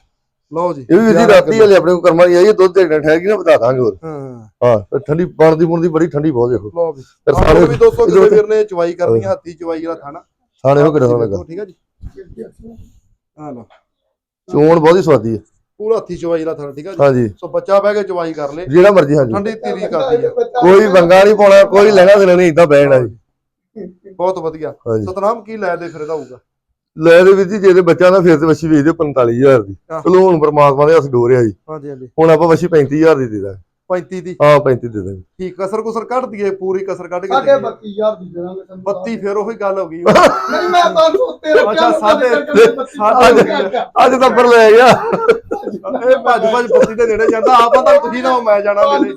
ਲਓ ਜੀ ਇਹ ਵੀ ਵੀਰ ਜੀ ਰਾਤੀ ਹਲੇ ਆਪਣੇ ਕੋ ਕਰਮਾਂ ਦੀ ਆਈ ਹੈ, ਦੁੱਧ ਢੇਡਾਂ ਠਹਿਰ ਗਈ ਨਾ ਬਤਾ ਦਾਂਗੇ ਹੋਰ। ਹਾਂ। ਹਾਂ ਠੰਡੀ ਬਣਦੀ ਬਣਦੀ ਬੜੀ ਠੰਡੀ ਬਹੁਤ ਦੇਖੋ। ਲਓ ਵੀ। ਸਾਰੇ ਵੀ ਦੋਸਤੋ ਕਿਸੇ ਵੀਰ ਨੇ ਚਵਾਈ ਕਰਨੀ ਆ, ਹੱਥੀ ਚਵਾਈ ਵਾਲਾ ਥਾਣਾ। ਸਾਣੇ ਹੋ ਕਿਹੜਾ ਲੱਗਾ ਠੀਕ ਹੈ ਜੀ। ਆ ਲਓ। ਚੋਣ ਬਹੁਤ ਹੀ ਸਵਾਦੀ ਹੈ। ਪੂਰਾ ਹੱਥੀ ਚਵਾਈ ਵਾਲਾ ਥਾਣਾ ਠੀਕ ਹੈ ਜੀ? ਹਾਂਜੀ। ਸੋ ਬੱਚਾ ਬਹਿ ਕੇ ਚਵਾਈ ਕਰ ਲੇ। ਜਿਹੜਾ ਮਰਜ਼ੀ ਹਾਂਜੀ। ਠੰਡੀ ਤੀਰੀ ਕਰਦੀ ਆ ਕੋਈ ਵੰਗਾ ਨਹੀਂ ਪਾਉਣਾ ਕੋਈ ਲੈਣਾ ਦੇਣਾ ਨਹੀਂ ਇਦਾਂ ਬਹਿਣਾ ਜੀ। ਬਹੁਤ ਵਧੀਆ। ਸਤਨਾਮ ਕੀ ਲੈ ਦੇ ਫਿਰ ਇਹਦਾ ਹੋਊਗਾ? ਲੈ ਦੇ ਵੀਰ ਜੀ ਜੇ ਤੇ ਬੱਚਾ ਨਾ ਫਿਰ ਤੇ ਵੱਛੀ ਵੇਚ ਦਿਓ 45000 ਦੀ। ਚਲੋ ਹੁਣ ਪਰਮਾਤਮਾ ਦੇ ਹੱਥ ਡੋਰਿਆ ਜੀ। ਹਾਂਜੀ ਹਾਂਜੀ। ਹੁਣ ਆਪਾਂ ਵੱਛੀ 35000 ਦੀ ਦੇ ਦਾਂਗੇ। 35 ਦੀ। ਹਾਂ 35 ਦੇ ਦਾਂਗੇ ਠੀਕ ਕਸਰ ਕੁਸਰ ਕੱਢ ਦਈਏ ਪੂਰੀ ਕਸਰ ਕੱਢ ਕੇ ਸਾਡੇ ਦੇਈਏ। 32000 ਦੀ ਦੇਵਾਂਗੇ ਤੁਹਾਨੂੰ। 32 ਫਿਰ ਉਹੀ ਗੱਲ ਹੋ ਗਈ। ਨਹੀਂ ਮੈਂ 500 ਉੱਤੇ ਰੱਖਿਆ ਅੱਛਾ, ਸਾਡੇ- ਸਾਡੇ ਅੱਜ ਨੰਬਰ ਲੈ ਗਿਆ। ਇਹ ਭੱਜ ਭੱਜ ਬੱਤੀ ਦੇ ਨੇੜੇ ਜਾਂਦਾ ਆ ਪਤਾ ਤੁਸੀਂ ਨਾ ਮੈਂ ਜਾਣਾ ਮੇਰੇ।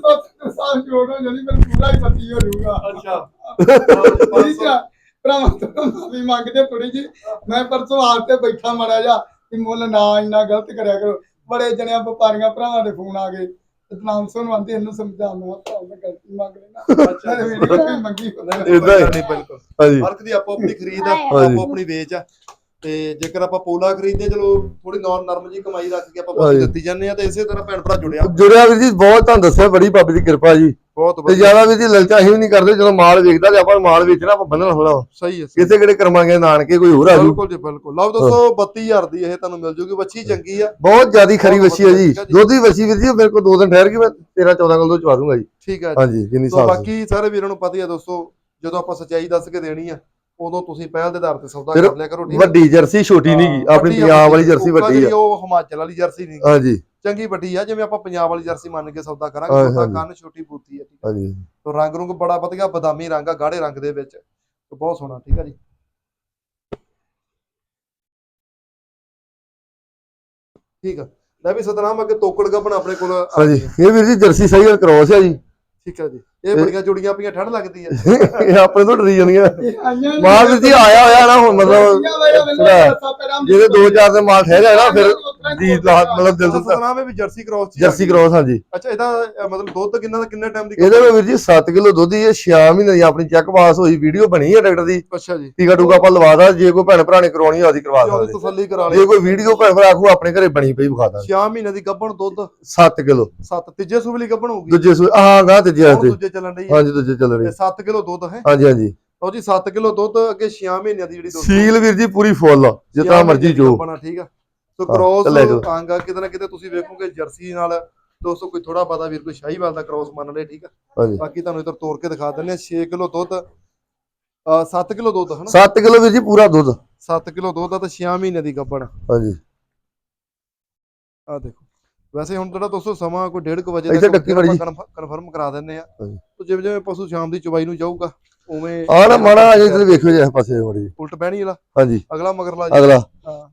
ਸਾਲ ਜੋੜ ਹੋ ਜਾਣੀ ਫਿਰ ਪੂਰਾ ਹੀ ਬੱਤੀ ਹੋ ਜਾਊਗਾ। ਅੱਛਾ। ਠੀਕ ਆ। ਭਰਾਵਾਂ ਤੋਂ ਮਾਫੀ ਮੰਗਦੇ ਥੋੜੀ ਜੀ ਮੈਂ ਪਰਸੋਂ ਆਲ ਤੇ ਬੈਠਾ ਮੜਾ ਜਾ ਕਿ ਮੁੱਲ ਨਾ ਇੰਨਾ ਗਲਤ ਕਰਿਆ ਕਰੋ। ਬੜੇ ਜਣਿਆਂ ਵਪਾਰੀਆਂ ਭਰਾਵਾਂ ਦੇ ਫੋਨ ਆ ਗਏ। ਇਤਨਾਮ ਸੋਨ ਆਂਦੇ ਇਹਨੂੰ ਸਮਝਾ ਮੈਂ ਭਰਾ ਮੈਂ ਗਲਤੀ ਮੰਗ ਲੈਣਾ ਅੱਛਾ ਮੈਂ ਵੀਡੀਓ ਵੀ ਮੰਗੀ ਏਦਾਂ ਹੀ। ਨਹੀਂ ਬਿਲਕੁਲ। ਹਾਂਜੀ। ਹਰ ਇੱਕ ਦੀ ਆਪੋ ਆਪਣੀ ਖਰੀਦ ਆ ਹਾਂਜੀ। ਆਪੋ ਆਪਣੀ ਵੇਚ ਆ। ਤੇ ਜੇਕਰ ਆਪਾਂ ਪੋਲਾ ਖਰੀਦਦੇ ਚਲੋ ਥੋੜੀ ਨੌਰ ਨਰਮ ਜੀ ਕਮਾਈ ਰੱਖ ਕੇ ਆਪਾਂ ਦਿੱਤੀ ਜਾਂਦੇ ਆ ਤੇ ਇਸੇ ਤਰ੍ਹਾਂ ਭੈਣ ਭਰਾ ਜੁੜਿਆ। ਜੁੜਿਆ ਵੀਰ ਜੀ ਬਹੁਤ ਤੁਹਾਨੂੰ ਦੱਸਿਆ ਬੜੀ ਬਾਬੇ ਦੀ ਕਿਰਪਾ ਜੀ। ਬਹੁਤ ਤੇ ਵਧੀਆ। ਜ਼ਿਆਦਾ ਵੀਰ ਜੀ ਲਲਚਾ ਵੀ ਨਹੀਂ ਕਰਦੇ ਜਦੋਂ ਮਾਲ ਵੇਚਦਾ ਤੇ ਆਪਾਂ ਮਾਲ ਵੇਚਣਾ ਆਪਾਂ ਬੰਨਣਾ ਥੋੜਾ ਸਹੀ ਹੈ ਸਹੀ। ਕਿਸੇ ਕਿਹੜੇ ਕਰਮਾਂਗੇ ਨਾਨਕੇ ਕੋਈ ਹੋਰ ਆ ਜੂ। ਬਿਲਕੁਲ ਜੀ ਬਿਲਕੁਲ। ਲਓ ਦੋਸਤੋ 32000 ਦੀ ਇਹ ਤੁਹਾਨੂੰ ਮਿਲ ਜੂਗੀ ਬੱਚੀ ਚੰਗੀ ਆ। ਬਹੁਤ ਜ਼ਿਆਦੀ ਖਰੀ ਬਹੁਤ ਵੱਛੀ ਹੈ ਜੀ। ਵਧੀਆ ਜੀ। ਦੁੱਧ ਦੀ ਵੱਛੀ ਵੀਰ ਜੀ ਮੇਰੇ ਕੋਲ ਦੋ ਦਿਨ ਠਹਿਰ ਕੇ ਮੈਂ 13 14 ਕਿਲੋ ਚਵਾ ਦੂੰਗਾ ਜੀ। ਠੀਕ ਆ ਜੀ। ਹਾਂਜੀ ਜਿੰਨੀ ਸੋ ਬਾਕੀ ਸਾਰੇ ਵੀਰਾਂ ਨੂੰ ਪਤਾ ਹੀ ਆ ਦੋਸਤੋ ਜਦੋਂ ਆਪਾਂ ਸੱਚਾਈ ਦੱਸ ਕੇ ਦੇਣੀ ਆ ਉਦੋਂ ਤੁਸੀਂ ਪਹਿਲ ਦੇ ਆਧਾਰ ਤੇ ਸੌਦਾ ਕਰ ਲਿਆ ਕਰੋ ਠੀਕ ਆ ਵੱਡੀ ਜਰਸੀ ਛੋਟੀ ਨਹੀਂ ਗੀ ਆਪਣੀ ਵੱਡੀ ਪੰਜਾਬ ਵਾਲੀ ਜਰਸੀ ਉਹ ਵੱਡੀ ਜਿਹੜੀ ਆ। ਉਹ ਹਿਮਾਚਲ ਵਾਲੀ ਜਰਸੀ ਨਹੀਂ ਹਾਂਜੀ। ਚੰਗੀ ਵੱਡੀ ਆ ਜਿਵੇਂ ਆਪਾਂ ਪੰਜਾਬ ਵਾਲੀ ਜਰਸੀ ਮੰਨ ਕੇ ਸੌਦਾ ਕਰਾਂਗੇ ਹਾਂ, ਛੋਟਾ ਹਾਂਜੀ। ਕੰਨ ਛੋਟੀ ਬੂਤੀ ਆ ਠੀਕ ਆ ਹਾਂਜੀ। ਤੋ ਰੰਗ ਰੁੰਗ ਬੜਾ ਵਧੀਆ ਬਦਾਮੀ ਰੰਗ ਆ ਗਾੜੇ ਰੰਗ ਦੇ ਵਿੱਚ। ਤੇ ਬਹੁਤ ਸੋਹਣਾ ਠੀਕ ਆ ਜੀ? ਠੀਕ ਆ। ਲੈ ਵੀ ਸਤਨਾਮ ਅੱਗੇ ਤੋਕੜ ਗੱਬਣ ਆਪਣੇ ਕੋਲ ਆ ਹਾਂਜੀ। ਇਹ ਵੀਰ ਜੀ ਜਰਸੀ ਸਹੀ ਕ੍ਰੋਸ ਆ ਜੀ। ਠੀਕ ਆ ਜੀ। ਇਹ ਬੜੀਆਂ ਜੁੜੀਆਂ ਪਈਆਂ ਠੰਡ ਲੱਗਦੀ ਆ। ਇਹ ਆਪਣੇ ਤੋਂ ਡਰੀ ਜਾਂਦੀਆਂ। ਮਾਲ ਜੀ ਆਇਆ ਹੋਇਆ ਨਾ ਹੁਣ ਮਤਲਬ ਜਿਹਦੇ ਦੋ ਚਾਰ ਦਿਨ ਮਾਲ ਠਹਿਰਿਆ ਨਾ ਫਿਰ ਦੀ ਲਾਹਤ ਮਤਲਬ ਦਿਲ ਤੋਂ ਸਤਨਾਮ ਇਹ ਵੀ ਜਰਸੀ ਕ੍ਰੋਸ ਹੀ ਜਰਸੀ। ਕ੍ਰੋਸ ਹਾਂਜੀ। ਅੱਛਾ ਇਹਦਾ ਮਤਲਬ ਦੁੱਧ ਕਿੰਨਾ ਦਾ ਕਿੰਨੇ ਟਾਈਮ ਦੀ ਇਹਦੇ ਵਿੱਚ ਵੀਰ ਜੀ 7 ਕਿਲੋ ਦੁੱਧ ਹੀ ਹੈ 6 ਮਹੀਨੇ ਦੀ ਆਪਣੀ ਚੈੱਕ ਪਾਸ ਹੋਈ ਵੀਡੀਓ ਬਣੀ ਹੈ ਡਾਕਟਰ ਦੀ। ਅੱਛਾ ਜੀ। ਟੀਕਾ ਟੂਕਾ ਆਪਾਂ ਲਵਾ ਦਾਂ ਜੇ ਕੋਈ ਭੈਣ ਭਰਾ ਨੇ ਕਰਵਾਉਣੀ ਹੋਵੇ ਕਰਵਾ ਜੇ ਸਕਦੇ ਤਸੱਲੀ ਕਰਾ ਜੇ ਲਈ ਕੋਈ ਵੀਡੀਓ ਭੈਣ ਭਰਾ ਆਖੂ ਆਪਣੇ ਘਰੇ ਬਣੀ ਪਈ ਵਿਖਾ ਦਾਂਗੇ। 6 ਮਹੀਨੇ ਦੀ ਗੱਭਣ ਦੁੱਧ? 7 ਕਿਲੋ। 7 ਤੀਜੇ ਸੂਬਲੀ ਗੱਭਣ ਹੋਊਗੀ? ਦੂਜੇ ਸੂ ਹਾਂ ਗਾ ਤੇ ਜੀ ਹੁਣ ਦੂਜੇ ਚੱਲਣ ਡਈ ਹੈ ਹਾਂਜੀ ਦੂਜੇ ਚੱਲ ਰਹੀ ਤੇ 7 ਕਿਲੋ ਦੁੱਧ ਹੈ? ਹਾਂਜੀ ਹਾਂਜੀ। ਲਓ ਜੀ 7 ਕਿਲੋ ਦੁੱਧ ਅੱਗੇ 6 ਮਹੀਨਿਆਂ ਦੀ ਜਿਹੜੀ ਦੁੱਧ ਸੀਲ ਵੀਰ ਜੀ ਪੂਰੀ ਫੁੱਲ ਆ, ਜਿਤਨਾ ਮਰਜ਼ੀ ਜੋ। ਬਣਾ ਠੀਕ ਆ? ਸੋ ਕ੍ਰੋਸ ਆ, ਕਿਤੇ ਨਾ ਕਿਤੇ ਤੁਸੀਂ ਵੇਖੋਗੇ ਜਰਸੀ ਨਾਲ ਦੋਸਤੋ ਕੋਈ ਥੋੜਾ ਪਤਾ ਵੀਰ ਕੋਈ ਸ਼ਾਹੀਵਾਲ ਦਾ ਕ੍ਰੋਸ ਮੰਨ ਲਏ ਠੀਕ ਆ? ਹਾਂਜੀ। ਬਾਕੀ ਤੁਹਾਨੂੰ ਇਧਰ ਤੋੜ ਕੇ ਦਿਖਾ ਦਿੰਦੇ ਆ 6 ਕਿਲੋ ਦੁੱਧ ਆ 7 ਕਿਲੋ ਦੁੱਧ ਹਨਾ? 7 ਕਿਲੋ ਵੀਰ ਜੀ ਪੂਰਾ ਦੁੱਧ। 7 ਕਿਲੋ ਦੁੱਧ ਆ ਤੇ 6 ਮਹੀਨੇ ਦੀ ਗੱਭਣ ਹਾਂਜੀ। ਆ ਦੇਖੋ। ਵੈਸੇ ਹੁਣ ਜਿਹੜਾ ਦੋਸਤੋ ਸਮਾਂ ਕੋਈ 1:30 ਵਜੇ ਇੱਥੇ ਮਾੜੀ ਜੀ। ਕਨਫਰਮ ਕਰਾ ਦਿੰਦੇ ਆ। ਤੇ ਜਿਵੇਂ ਜਿਵੇਂ ਪਸ਼ੂ ਸ਼ਾਮ ਦੀ ਚਵਾਈ ਨੂੰ ਜਾਊਗਾ ਉਵੇਂ ਆ ਨਾ ਮਾੜਾ ਜਿਹਾ ਇੱਧਰ ਵੇਖਿਓ ਜੇ ਪਾਸੇ ਮੜੀ ਉਲਟ ਬਹਿਣੀ ਵਾਲਾ ਹਾਂਜੀ। ਅਗਲਾ ਮਗਰਲਾ ਜੀ। ਅਗਲਾ।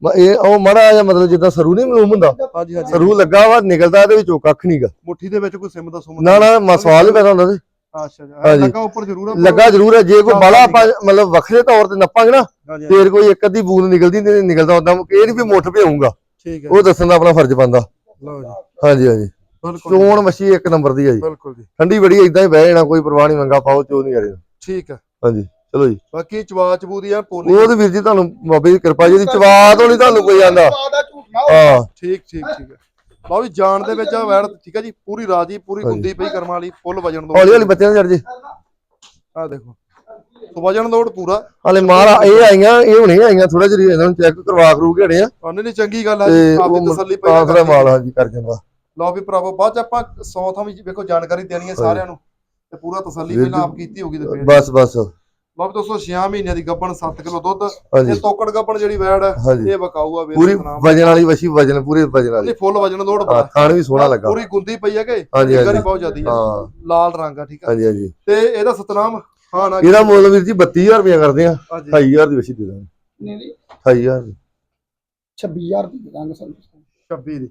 ਮ- ਇਹ ਉਹ ਮਾੜਾ ਜਿਹਾ ਮਤਲਬ ਜਿੱਦਾਂ ਸਰੂ ਨਹੀਂ ਮਲੂਮ ਹੁੰਦਾ। ਹਾਂਜੀ ਹਾਂਜੀ। ਸਰੂ ਲੱਗਾ ਵਾ ਨਿਕਲਦਾ ਇਹਦੇ ਵਿੱਚੋਂ ਕੱਖ ਨਹੀਂਗਾ ਮੁੱਠੀ ਦੇ ਵਿੱਚ ਕੋਈ ਸਿਮ ਦਾ ਸੁਮ ਨਾ ਨਾ ਮ- ਸਵਾਲ ਹੀ ਪੈਦਾ ਹੁੰਦਾ ਸੀ। ਅੱਛਾ। ਲੱਗਾ ਉੱਪਰ ਜ਼ਰੂਰ ਆ ਲੱਗਾ ਜ਼ਰੂਰ ਹੈ ਜੇ ਕੋਈ ਬਾਲਾ ਮਤਲਬ ਵੱਖਰੇ ਤੌਰ ਤੇ ਨੱਪਾਂਗੇ ਨਾ ਫੇਰ ਕੋਈ ਇੱਕ ਅੱਧੀ ਬੂੰਦ ਨਿਕਲਦੀ ਨਹੀਂ ਨਿਕਲਦਾ ਉਦਾਂ ਇਹ ਨਹੀਂ ਵੀ ਮੁੱਠ ਭਿਆਉਂਗਾ ਠੀਕ ਹੈ ਉਹ ਦੱਸਣ ਦਾ ਆਪਣਾ ਫਰਜ਼ ਬੰਦਾ ਲਓ ਜੀ। ਹਾਂਜੀ ਹਾਂਜੀ। ਬਿਲਕੁਲ ਚੋਣ ਮੱਛੀ ਇੱਕ ਨੰਬਰ ਦੀ ਹੈ ਜੀ। ਬਿਲਕੁਲ ਜੀ। ਠੰਡੀ ਬੜੀ ਇਦਾਂ ਹੀ ਬਹਿ ਜਾਣਾ ਕੋਈ ਪਰਵਾਹ ਨਹੀਂ ਮੰਗਾ ਪਾਓ ਚੋ ਨਹੀਂ ਕਰੇ ਠੀਕ ਹੈ ਹਾਂਜੀ ਚਲੋ ਜੀ। ਬਾਕੀ ਚਵਾ ਚਬੂ ਦੀ ਆ ਪੋਲੀ ਉਹ ਤੇ ਵੀਰ ਜੀ ਤੁਹਾਨੂੰ ਬਾਬੇ ਦੀ ਕਿਰਪਾ ਜੀ ਦੀ ਚਵਾ ਤੋਂ ਨਹੀਂ ਤੁਹਾਨੂੰ ਕੋਈ ਆਂਦਾ। ਹਾਂ। ਠੀਕ ਠੀਕ ਠੀਕ ਲਓ ਜੀ ਜਾਣ ਦੇ ਵਿੱਚ ਆ ਵੈੜ ਠੀਕ ਹੈ ਜੀ ਪੂਰੀ ਰਾਜੀ ਪੂਰੀ। ਗੁੰਦੀ ਪਈ ਕਰਮਾਂ ਵਾਲੀ ਫੁੱਲ ਵਜਨ ਦੋ। ਹੌਲੀ ਹੌਲੀ ਬੱਚਿਆਂ ਨੂੰ ਚੜ ਜੇ। ਆ ਦੇਖੋ। ਵਜਨ ਲੋਡ ਪੂਰਾ। ਹਲੇ ਮਾਰਾ ਇਹ ਆਈਆਂ ਇਹ ਹੁਣੇ ਆਈਆਂ ਥੋੜਾ ਜਿਹਾ ਇਹਨਾਂ ਨੂੰ ਚੈੱਕ ਕਰਵਾ ਕਰੂ ਹੜੇ ਆ। ਉਹਨੇ ਨਹੀਂ ਚੰਗੀ ਗੱਲ ਆ ਜੀ ਆਪਦੀ ਤਸੱਲੀ ਆਖਰਾ ਪਹਿਲਾਂ ਮਾਲ ਹਾਂਜੀ ਕਰ ਜਾਂਦਾ। ਲਓ ਵੀ ਭਰਾਵੋ ਬਾਅਦ ਚ ਆਪਾਂ 100 ਥਾਂ ਵੀ ਵੇਖੋ ਜਾਣਕਾਰੀ ਦੇਣੀ ਹੈ ਸਾਰਿਆਂ ਨੂੰ ਤੇ ਪੂਰਾ ਤਸੱਲੀ ਪਹਿਲਾਂ ਆਪ ਕੀਤੀ ਹੋਗੀ ਤੇ ਫਿਰ। ਬਸ ਬਸ। ਲਓ ਵੀ ਦੋਸਤੋ 6 ਮਹੀਨਿਆਂ ਦੀ ਗੱਬਣ 7 ਕਿਲੋ ਦੁੱਧ ਇਹ ਤੋਕੜ ਗੱਬਣ ਜਿਹੜੀ ਵੈੜ ਇਹ ਬਕਾਊ ਆ ਵੀਰ ਪੂਰੀ ਵਜਨ ਵਾਲੀ ਵਸ਼ੀ ਵਜਨ ਪੂਰੇ ਵਜਨ ਵਾਲੀ। ਨਹੀਂ ਫੁੱਲ ਵਜਨ ਲੋੜ ਹਾਂ, ਬੜਾ। ਖਾਣ ਵੀ ਸੋਹਣਾ ਲੱਗਾ। ਪੂਰੀ ਗੁੰਦੀ ਪਈ ਹੈ ਕਿ ਹਾਂਜੀ। ਬਹੁਤ ਜ਼ਿਆਦੀ ਹੈ ਹਾਂ। ਲਾਲ ਰੰਗ ਆ ਠੀਕ ਆ। ਹਾਂਜੀ ਹਾਂਜੀ। ਤੇ ਇਹਦਾ ਸਤਨਾਮ ਹਾਂ ਨਾ ਇਹਦਾ ਮੁੱਲ ਵੀਰ ਜੀ 32000 ਰੁਪਏ ਕਰਦੇ ਆ। ਹਾਂਜੀ 28000 ਦੀ ਵਸ਼ੀ ਦੇ ਦਾਂਗੇ। ਨਹੀਂ ਨਹੀਂ 28000 ਦੀ। 26000 ਦੀ ਦੇ ਦਾਂਗੇ ਸਾਨੂੰ। 26 ਦੀ।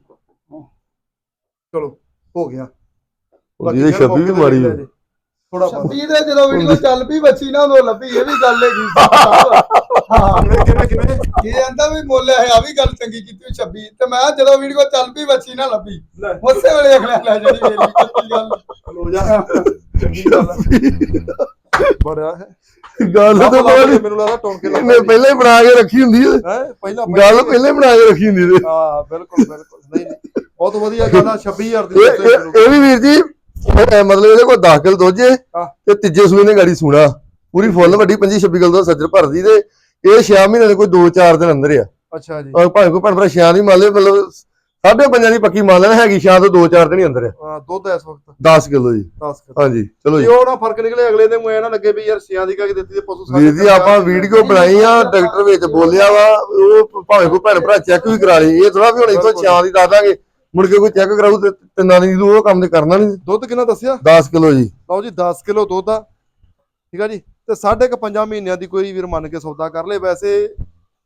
ਚਲੋ ਹੋ ਗਿਆ। ਉਹਦੀ ਤੇ 26 ਵੀ ਮਾੜੀ ਹੋਈ। ਥੋੜਾ 26 ਦੇ ਜਦੋਂ ਵੀਡੀਓ ਚੱਲ ਪਈ ਬੱਚੀ ਨਾ ਉਦੋਂ ਲੱਭੀ ਇਹ ਵੀ ਗੱਲ ਹੈਗੀ। ਹਾਂ। ਕਿਵੇਂ ਕਿਵੇਂ ਕਿਵੇਂ? ਇਹ ਆਂਦਾ ਵੀ ਮੁੱਲ ਹੈ ਆ ਵੀ ਗੱਲ ਚੰਗੀ ਕੀਤੀ 26 ਤੇ ਮੈਂ ਜਦੋਂ ਵੀਡੀਓ ਚੱਲ ਪਈ ਬੱਚੀ ਨਾ ਲੱਭੀ। ਲੈ। ਉਸੇ ਵੇਲੇ ਅਗਲਾ ਲੈ ਵੇਲੀ ਕੱਤੀ ਗੱਲ। ਖਲੋ ਜਾ। ਚੰਗੀ ਗੱਲ। ਬੜਾ ਹੈ। ਗੱਲ ਤਾਂ ਬੜੀ ਮੈਨੂੰ ਲੱਗਦਾ ਟੌਂਕੇ ਇਹਨੇ ਪਹਿਲਾਂ ਹੀ ਬਣਾ ਕੇ ਰੱਖੀ ਹੁੰਦੀ ਹੈ ਹੈ? ਪਹਿਲਾਂ ਗੱਲ ਪਹਿਲਾਂ ਹੀ ਬਣਾ ਕੇ ਰੱਖੀ ਹੁੰਦੀ ਤੇ ਹਾਂ ਬਿਲਕੁਲ ਬਿਲਕੁਲ। ਨਹੀਂ ਨਹੀਂ। ਬਹੁਤ ਵਧੀਆ ਗੱਲ ਆ 26000 ਦੀ ਇਹ ਵੀ ਵੀਰ ਜੀ ਮਤਲਬ ਇਹਦੇ ਕੋਲ 10 ਕਿਲੋ ਦੋਜੇ। ਤੇ ਤੀਜੇ ਸੂਏ ਨੇ ਗਾੜੀ ਸੂਣਾ। ਪੂਰੀ ਫੁੱਲ ਵੱਡੀ 25 26 ਕਿਲੋ ਦਾ ਸੱਜਰ ਭਰਦੀ ਤੇ ਇਹ 6 ਮਹੀਨੇ ਦੇ ਕੋਈ 2-4 ਦਿਨ ਅੰਦਰ ਆ। ਅੱਛਾ ਜੀ। ਭਾਵੇਂ ਕੋਈ ਭੈਣ ਭਰਾ ਛਿਆਂ ਦੀ ਮੰਨ ਲਏ ਮਤਲਬ ਸਾਢੇ ਪੰਜਾਂ ਦੀ ਪੱਕੀ ਮੰਨ ਲੈਣਾ ਹੈਗੀ ਤੋਂ 2-4 ਦਿਨ ਹੀ ਅੰਦਰ ਆ। ਹਾਂ, ਦੁੱਧ ਇਸ ਵਕਤ। 10 ਕਿਲੋ ਜੀ। 10 ਕਿਲੋ। ਹਾਂਜੀ ਚਲੋ ਜੇ। ਜੀ ਉਹ ਨਾ ਫ਼ਰਕ ਨਿਕਲੇ ਅਗਲੇ ਦਿਨ ਐ ਨਾ ਲੱਗੇ ਵੀ ਯਾਰ ਸਿਆਂ ਦੀ ਕਹਿ ਦਿੱਤੀ ਤੇ ਪਸ਼ੂ ਸਾਡੇ ਵੀਰ ਜੀ ਆਪਾਂ ਵੀਡੀਓ ਬਣਾਈ ਆ ਡਾਕਟਰ ਵਿੱਚ ਬੋਲਿਆ ਵਾ ਉਹ ਭਾਵੇਂ ਕੋਈ ਭੈਣ ਭਰਾ ਚੈੱਕ ਵੀ ਕਰਾ ਲਈ ਇਹ ਥੋੜਾ ਵੀ ਹੁਣ ਇਥੋਂ ਛਿਆਂ ਦੀ ਦੱਸ ਦਾਂਗੇ। ਮੁੜ ਕੇ ਕੋਈ ਚੈੱਕ ਕਰਾਊ ਤੇ ਤਿੰਨਾਂ ਦੀ ਉਹ ਕੰਮ ਤੇ ਕਰਨਾ ਨਹੀਂ। ਦੁੱਧ ਕਿੰਨਾ ਦੱਸਿਆ? 10 ਕਿਲੋ ਜੀ। ਲਓ ਜੀ 10 ਕਿਲੋ ਦੁੱਧ ਆ। ਠੀਕ ਆ ਜੀ? ਤੇ ਸਾਢੇ ਕੁ ਪੰਜਾਂ ਮਹੀਨਿਆਂ ਦੀ ਕੋਈ ਵੀਰ ਮੰਨ ਕੇ ਸੌਦਾ ਕਰ ਲੇ। ਵੈਸੇ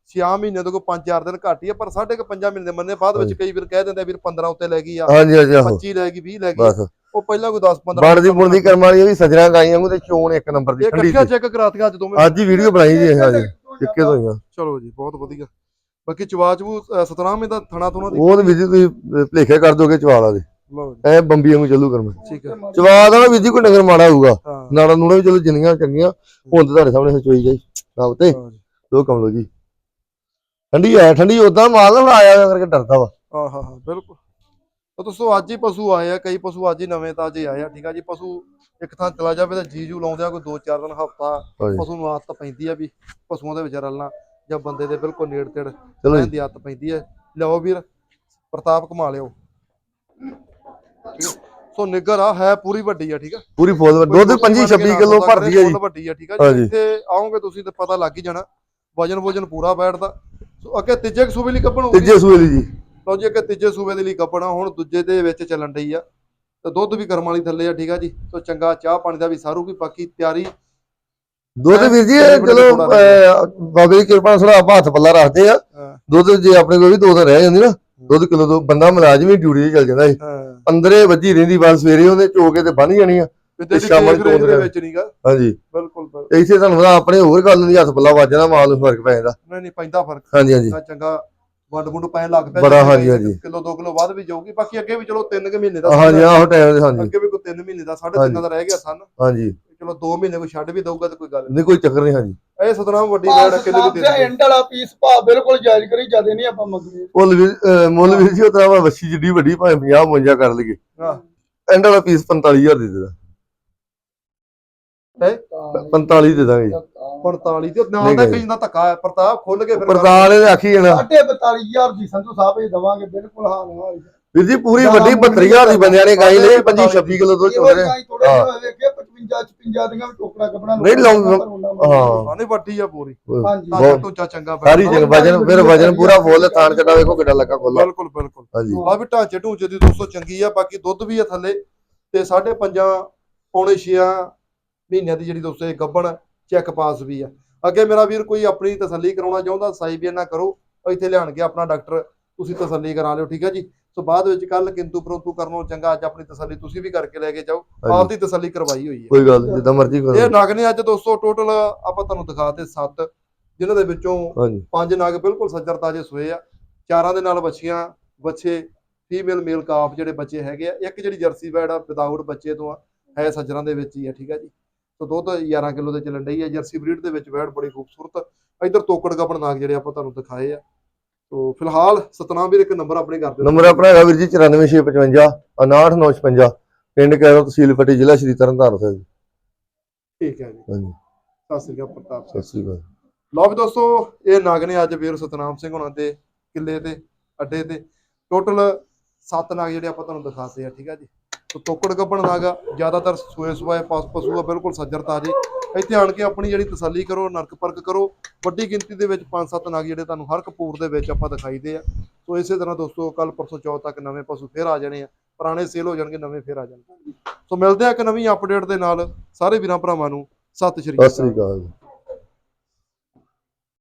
6 ਮਹੀਨਿਆਂ ਤੋਂ ਕੋਈ 5-4 ਦਿਨ ਘੱਟ ਹੀ ਆ ਪਰ ਸਾਢੇ ਕੁ ਪੰਜਾਂ ਮਹੀਨੇ ਦੇ ਮੰਨੇ ਬਾਅਦ ਵਿੱਚ ਕਈ ਵੀਰ ਕਹਿ ਦਿੰਦੇ ਵੀਰ 15 ਉੱਤੇ ਲੈ ਗਈ ਆ ਹਾਂਜੀ ਹਾਂਜੀ ਆਹੋ। 25 ਲੈ ਗਈ 20 ਲੈ ਗਈ। ਬਸ। ਉਹ ਪਹਿਲਾਂ ਕੋਈ 10-15 ਬਣਦੀ ਬੁਣਦੀ ਕਰਮ ਵਾਲੀ ਵੀ ਸਜਣਾ ਗਾਈਆਂ ਨੂੰ ਤੇ ਚੋਣ ਇੱਕ ਨੰਬਰ ਦੀ ਠੰਡੀ ਤੇ। ਚੈੱਕ ਕਰਾਤੀਆਂ ਅੱਜ ਦੋਵੇਂ। ਅੱਜ ਹੀ ਵੀਡੀਓ ਬਣਾਈ ਜੀ ਹਾਂਜੀ ਟਿੱਕੇ ਤੋਂ ਹੀ ਆ। ਚਲੋ ਜੀ ਬਹੁਤ ਵਧੀਆ। ਬਾਕੀ ਚਵਾਚੂ ਸਤਨਾਮ ਇਹਦਾ ਥਣਾ ਥੁਣਾ ਦੀ ਉਹ ਤੇ ਵੀਰ ਜੀ ਤੁਸੀਂ ਭਲੇਖੇ ਕਰ ਦੋਗੇ ਚਵਾਲਾ ਦੇ ਐ ਬੰਬੀ ਵਾਂਗੂ ਚੱਲੂ ਕਰਮ ਠੀਕ ਹੈ ਚਵਾ ਦਾ ਨਾ ਵੀਰ ਜੀ ਕੋਈ ਨਗਰ ਮਾੜਾ ਹੋਊਗਾ। ਨਾੜਾ ਨੂੜਾ ਵੀ ਚਲੋ ਜਿੰਨੀਆਂ ਚੰਗੀਆਂ। ਹੁਣ ਤੁਹਾਡੇ ਸਾਹਮਣੇ ਸਚੋਈ ਜਾਈ। ਆਪ ਤੇ ਹਾਂ ਜੀ। ਦੋ ਕਮ ਲੋ ਜੀ। ਠੰਡੀ ਹੈ ਠੰਡੀ ਉਦਾਂ ਮਾਲ ਨਾ ਹੁਣ ਆਇਆ ਕਰਕੇ ਡਰਦਾ ਵਾ। ਹਾਂ ਹਾਂ ਹਾਂ ਬਿਲਕੁਲ। ਤਾਂ ਦੋਸਤੋ ਅੱਜ ਹੀ ਪਸ਼ੂ ਆਏ ਆ ਕਈ ਪਸ਼ੂ ਅੱਜ ਹੀ ਨਵੇਂ ਤਾਜ਼ੇ ਆਏ ਆ ਠੀਕ ਆ ਜੀ? ਪਸ਼ੂ ਇੱਕ ਥਾਂ ਚਲਾ ਜਾਵੇ ਤਾਂ ਜੀਜੂ ਲਾਉਂਦੇ ਆ ਕੋਈ 2-4 ਦਿਨ ਹਫਤਾ ਹਾਂਜੀ। ਪਸ਼ੂ ਨੂੰ ਆਦਤ ਪੈਂਦੀ ਆ ਵੀ ਪਸ਼ੂਆਂ ਦੇ ਵਿੱਚ ਰਲਣਾ ਜਾਂ ਬੰਦੇ ਦੇ ਬਿਲਕੁਲ ਨੇੜ ਤੇੜ ਚਲੋ ਰਹਿਣ ਜੀ ਦੀ ਆਦਤ ਪੈਂਦੀ ਹੈ ਲਿਆਓ ਵੀਰ ਪ੍ਰਤਾਪ ਕਮਾ ਲਿਓ ਸੋ ਨਿੱਗਰ ਆ ਹੈ ਪੂਰੀ ਵੱਡੀ ਆ ਠੀਕ ਆ? ਪੂਰੀ ਫੁੱਲ ਦੁੱਧ 25 26 ਕਿਲੋ ਭਰਦੀ ਹੈ ਜੀ। ਵੱਡੀ ਆ ਠੀਕ ਆ ਹਾਂਜੀ। ਇੱਥੇ ਆਓਗੇ ਤੁਸੀਂ ਤੇ ਪਤਾ ਲੱਗ ਹੀ ਜਾਣਾ। ਵਜਨ ਵਜਨ ਪੂਰਾ ਬੈਠਦਾ। ਅੱਗੇ ਤੀਜੇ ਸੂਬੇ ਲਈ ਕੱਪਣ ਹੋਊਗੀ? ਤੀਜੇ ਸੂਏ ਲਈ ਜੀ। ਲਓ ਜੀ ਅੱਗੇ ਤੀਜੇ ਸੂਬੇ ਦੇ ਲਈ ਕੱਪਣਾ ਹੁਣ ਦੂਜੇ ਦੇ ਵਿੱਚ ਚੱਲਣ ਡਈ ਆ। ਤੇ ਦੁੱਧ ਵੀ ਕਰਮ ਵਾਲੀ ਥੱਲੇ ਆ ਠੀਕ ਆ ਜੀ। ਸੋ ਚੰਗਾ ਚਾਹ ਪਾਣੀ ਦਾ ਵੀ ਸਾਰੂ ਵੀ ਬਾਕੀ ਤਿਆਰੀ ਦੁੱਧ ਵੀਰ ਜੀ ਇਹ ਚਲੋ ਅਹ, ਬਾਬੇ ਦੀ ਕਿਰਪਾ ਨਾਲ ਥੋੜਾ ਆਪਾਂ ਹੱਥ ਪੱਲਾ ਰੱਖਦੇ ਆ। ਹਾਂ, ਦੁੱਧ ਜੇ ਆਪਣੇ ਕੋਲ ਵੀ ਦੋ ਦਿਨ ਰਹਿ ਜਾਂਦੀ ਨਾ ਦੁੱਧ ਕਿਲੋ ਤੋਂ ਬੰਦਾ ਮੁਲਾਜ਼ਮ ਹੀ ਡਿਊਟੀ ਤੇ ਚੱਲ ਜਾਂਦਾ ਸੀ। ਹਾਂ। ਅੰਦਰੇ ਵੱਜੀ ਰਹਿੰਦੀ ਬਸ ਸਵੇਰੇ ਉਹਨੇ ਚੋ ਕੇ ਤੇ ਬੰਨ ਜਾਣੀ ਆ। ਤੇ ਤੇਰੀ ਸ਼ਾਮਾਂ ਦੇਖ ਨੂੰ ਦੇ ਵਿੱਚ ਨਹੀਂਗਾ ਹਾਂਜੀ। ਬਿਲਕੁਲ ਬਿਲਕੁਲ। ਤੁਹਾਨੂੰ ਪਤਾ ਆਪਣੇ ਹੋਰ ਗੱਲ ਨਹੀਂ ਹੱਥ ਪੱਲਾ ਵੱਜ ਜਾਂਦਾ ਮਾਲ ਨੂੰ ਫ਼ਰਕ ਪੈ ਜਾਂਦਾ ਨਹੀਂ ਨਹੀਂ ਪੈਂਦਾ ਫ਼ਰਕ। ਹਾਂਜੀ ਹਾਂਜੀ। ਤਾਂ ਚੰਗਾ ਵੰਡ ਵੁੰਡ ਪੈਣ ਲੱਗ ਪਿਆ। ਬੜਾ ਹਾਂਜੀ, ਹਾਂਜੀ। ਕਿਲੋ 2 ਕਿਲੋ ਵੱਧ ਵੀ ਜਾਊਗੀ। ਬਾਕੀ ਅੱਗੇ ਵੀ ਚਲੋ 3 ਕੁ ਮਹੀਨੇ ਦਾ ਹਾਂਜੀ ਆਹੋ ਟਾਈਮ ਦੇ ਹਾਂਜੀ। ਅੱਗੇ ਵੀ ਕੋਈ 3 ਮਹੀਨੇ ਦਾ ਸਾਢੇ ਹਾਂਜੀ। ਤਿੰਨ ਦਾ ਰਹਿ ਗਿਆ ਸਨ। ਹਾਂਜੀ। ਚਲੋ 2 ਮਹੀਨੇ ਕੋਈ ਛੱਡ ਵੀ ਦਊਗਾ ਤੇ ਕੋਈ ਗੱਲ ਨਹੀਂ ਕੋਈ ਚੱਕਰ ਨਹੀਂ ਹਾਂਜੀ। ਨਹੀਂ। ਇਹ ਸਤਨਾਮ ਵੱਡੀ ਰੇਡ ਕਿਲੋ ਵੀ ਦੇ। ਦਿੰਦੇ ਐਂਡ ਵਾਲਾ ਪੀਸ ਭਾ ਬਿਲਕੁਲ ਜਾਇਜ਼ ਕਰੀ ਜ਼ਿਆਦਾ ਨਹੀਂ ਆਪਾਂ ਮੰਗਦੇ। ਮੁੱਲ ਵੀ ਅਹ, ਮੁੱਲ ਵੀ ਜੀ ਉਤਰਾ ਵਾ ਵੱਛੀ ਜਿੱਡੀ ਵੱਡੀ ਭਾਵੇਂ 50 52 ਕਰ ਲਈਏ। ਹਾਂ। ਐਂਡ ਵਾਲਾ ਪੀਸ 45000 ਦੇ ਦੇਦਾ 45 ਦੇ ਦਾਂਗੇ ਜੀ। 45 ਤੇ ਨਾਲ ਦਾ। ਕਈ ਦਾ ਧੱਕਾ ਹੈ ਪ੍ਰਤਾਪ ਖੁੱਲ ਕੇ ਫਿਰ ਪ੍ਰਧਾਨ ਨੇ ਆਖੀ ਜਾਣਾ। ਸਾਢੇ 42000 ਦੀ ਸੰਧੂ ਸਾਹਿਬ ਇਹ ਦਵਾਂਗੇ ਬਿਲਕੁਲ ਹਾਂ ਨਾ ਵੀਰ ਜੀ ਪੂਰੀ ਵੱਡੀ 72000 ਦੀ ਬੰਦਿਆਂ ਨੇ ਗਾਈ ਲਈ 25 26 ਕਿਲੋ ਥੋੜੇ ਜਿਹਾ ਵੇਖਿਆ 55 56 ਦੀਆਂ ਵੀ ਟੋਕਰਾ ਕੱਪੜਾ ਨਹੀਂ ਲਾਉਂਗਾ। ਹਾਂ। ਹਾਂ। ਨਹੀਂ ਵੱਡੀ ਆ ਪੂਰੀ। ਹਾਂਜੀ। ਤਾਂ ਬਹੁਤ। ਟੂਚਾ ਚੰਗਾ ਸਾਰੀ ਜਨ ਵਜਨ ਫਿਰ ਵਜਨ ਪੂਰਾ ਫੁੱਲ ਥਾਣ ਚੱਡਾ ਵੇਖੋ ਕਿੱਡਾ ਲੱਗਾ ਖੋਲਾ ਬਿਲਕੁਲ ਬਿਲਕੁਲ। ਹਾਂਜੀ। ਆ ਵੀ ਢਾਂਚੇ ਢੂੰਚੇ ਦੀ ਦੋਸਤੋ ਚੰਗੀ ਆ ਬਾਕੀ ਦੁੱਧ ਵੀ ਆ ਥੱਲੇ ਤੇ ਸਾਢੇ ਪੰਜਾਂ ਪੌਣੇ 6 ਮਹੀਨਿਆਂ ਦੀ ਜਿਹੜੀ ਦੋਸਤੋ ਇਹ ਗੱਬਣ ਚੈੱਕ ਪਾਸ ਵੀ ਆ। ਅੱਗੇ ਮੇਰਾ ਵੀਰ ਕੋਈ ਆਪਣੀ ਤਸੱਲੀ ਕਰਾਉਣਾ ਚਾਹੁੰਦਾ ਸਾਈ ਵੀ ਨਾ ਕਰੋ ਇੱਥੇ ਲਿਆਣ ਕੇ ਆਪਣਾ ਡਾਕਟਰ ਤੁਸੀਂ ਤਸੱਲੀ ਕਰਾ ਲਿਓ ਠੀਕ ਹੈ ਜੀ? ਸੋ ਬਾਅਦ ਵਿੱਚ ਕੱਲ ਕਿੰਤੂ ਪਰੰਤੂ ਕਰਨੋਂ ਚੰਗਾ ਅੱਜ ਆਪਣੀ ਤਸੱਲੀ ਤੁਸੀਂ ਵੀ ਕਰਕੇ ਲੈ ਕੇ ਜਾਓ ਆਪ ਦੀ ਤਸੱਲੀ ਕਰਵਾਈ ਹੋਈ ਹੈ। ਕੋਈ ਗੱਲ ਜਿੱਦਾਂ ਮਰਜ਼ੀ ਇਹ ਕਰੋ ਨਗ ਨੇ ਅੱਜ ਦੋਸਤੋ ਟੋਟਲ ਆਪਾਂ ਤੁਹਾਨੂੰ ਦਿਖਾਤੇ 7 ਜਿਨ੍ਹਾਂ ਦੇ ਵਿੱਚੋਂ ਪੰਜ ਨਗ ਬਿਲਕੁਲ ਸੱਜਰ ਤਾਜੇ ਸੋਏ ਆ। ਚਾਰਾਂ ਦੇ ਨਾਲ ਬੱਚੀਆਂ ਬੱਚੇ ਫੀਮੇਲ ਮੇਲ ਕਾਫ ਜਿਹੜੇ ਬੱਚੇ ਹੈਗੇ ਆ ਇੱਕ ਜਿਹੜੀ ਜਰਸੀ ਬੈਡ ਆ ਵਿਦਆਊਟ ਬੱਚੇ ਤੋਂ ਆ ਹੈ ਸੱਜਰਾਂ ਦੇ ਵਿੱਚ ਹੀ ਆ ਠੀਕ ਆ ਜੀ? ਸੋ ਦੁੱਧ 11 ਕਿਲੋ ਦੇ ਚੱਲਣ ਡਈ ਆ। ਜਰਸੀ ਬਰੀਡ ਦੇ ਵਿੱਚ ਬੈਡ ਬੜੀ ਖੂਬਸੂਰਤ। ਇਧਰ ਤੋਕੜ ਗੱਬਣ ਨਾਗ ਜਿਹੜੇ ਆਪਾਂ ਤੁਹਾਨੂੰ ਦਿਖਾਏ ਆ। ਸੋ ਫਿਲਹਾਲ ਸਤਨਾਮ ਵੀਰ ਇੱਕ ਨੰਬਰ ਆਪਣੇ ਕਰ ਦਿਓ ਨੰਬਰ ਆਪਣਾ ਹੈਗਾ ਵੀਰ ਜੀ 94655 69955 ਪਿੰਡ ਕੈਰੋ ਤਹਿਸੀਲ ਫਟੀ ਜ਼ਿਲ੍ਹਾ ਸ਼੍ਰੀ ਤਰਨਤਾਰਨ ਸਾਹਿਬ ਠੀਕ ਹੈ ਜੀ। ਹਾਂਜੀ। ਸਤਿ ਸ੍ਰੀ ਅਕਾਲ ਪ੍ਰਤਾਪ ਸਤਿ ਸ੍ਰੀ ਅਕਾਲ। ਵੀ ਦੋਸਤੋ ਇਹ ਨਗ ਨੇ ਅੱਜ ਵੀਰ ਸਤਨਾਮ ਸਿੰਘ ਹੁਣਾਂ ਦੇ ਕਿੱਲੇ ਤੇ ਅੱਡੇ ਤੇ। ਟੋਟਲ 7 ਨਗ ਜਿਹੜੇ ਆਪਾਂ ਤੁਹਾਨੂੰ ਦਿਖਾਤੇ ਆ ਠੀਕ ਆ ਜੀ। ਸੋ ਤੋਕੜ ਗੱਬਣ ਨਗ ਜ਼ਿਆਦਾਤਰ ਸੂਏ ਸੂਏ ਪਸ ਪਸ਼ੂ ਆ, ਬਿਲਕੁਲ ਸੱਜਰ ਤਾਜੇ। ਇੱਥੇ ਆਣ ਕੇ ਆਪਣੀ ਜਿਹੜੀ ਤਸੱਲੀ ਕਰੋ, ਨਰਕ ਪਰਖ ਕਰੋ। ਵੱਡੀ ਗਿਣਤੀ ਦੇ ਵਿੱਚ ਪੰਜ ਸੱਤ ਨਾਗ ਜਿਹੜੇ ਤੁਹਾਨੂੰ ਹਰ ਕਪੂਰ ਦੇ ਵਿੱਚ ਆਪਾਂ ਦਿਖਾਈਦੇ ਆ। ਸੋ ਇਸੇ ਤਰ੍ਹਾਂ ਦੋਸਤੋ ਕੱਲ ਪਰਸੋਂ ਚੌਥ ਤੱਕ ਨਵੇਂ ਪਸ਼ੂ ਫੇਰ ਆ ਜਾਣੇ ਆ। ਪੁਰਾਣੇ ਸੇਲ ਹੋ ਜਾਣਗੇ, ਨਵੇਂ ਫੇਰ ਆ ਜਾਣਗੇ। ਸੋ ਮਿਲਦੇ ਆ ਇੱਕ ਨਵੀਂ ਅਪਡੇਟ ਦੇ ਨਾਲ। ਸਾਰੇ ਵੀਰਾਂ ਭਰਾਵਾਂ ਨੂੰ ਸਤਿ ਸ਼੍ਰੀ ਅਕਾਲ। ਸਤਿ ਸ੍ਰੀ ਅਕਾਲ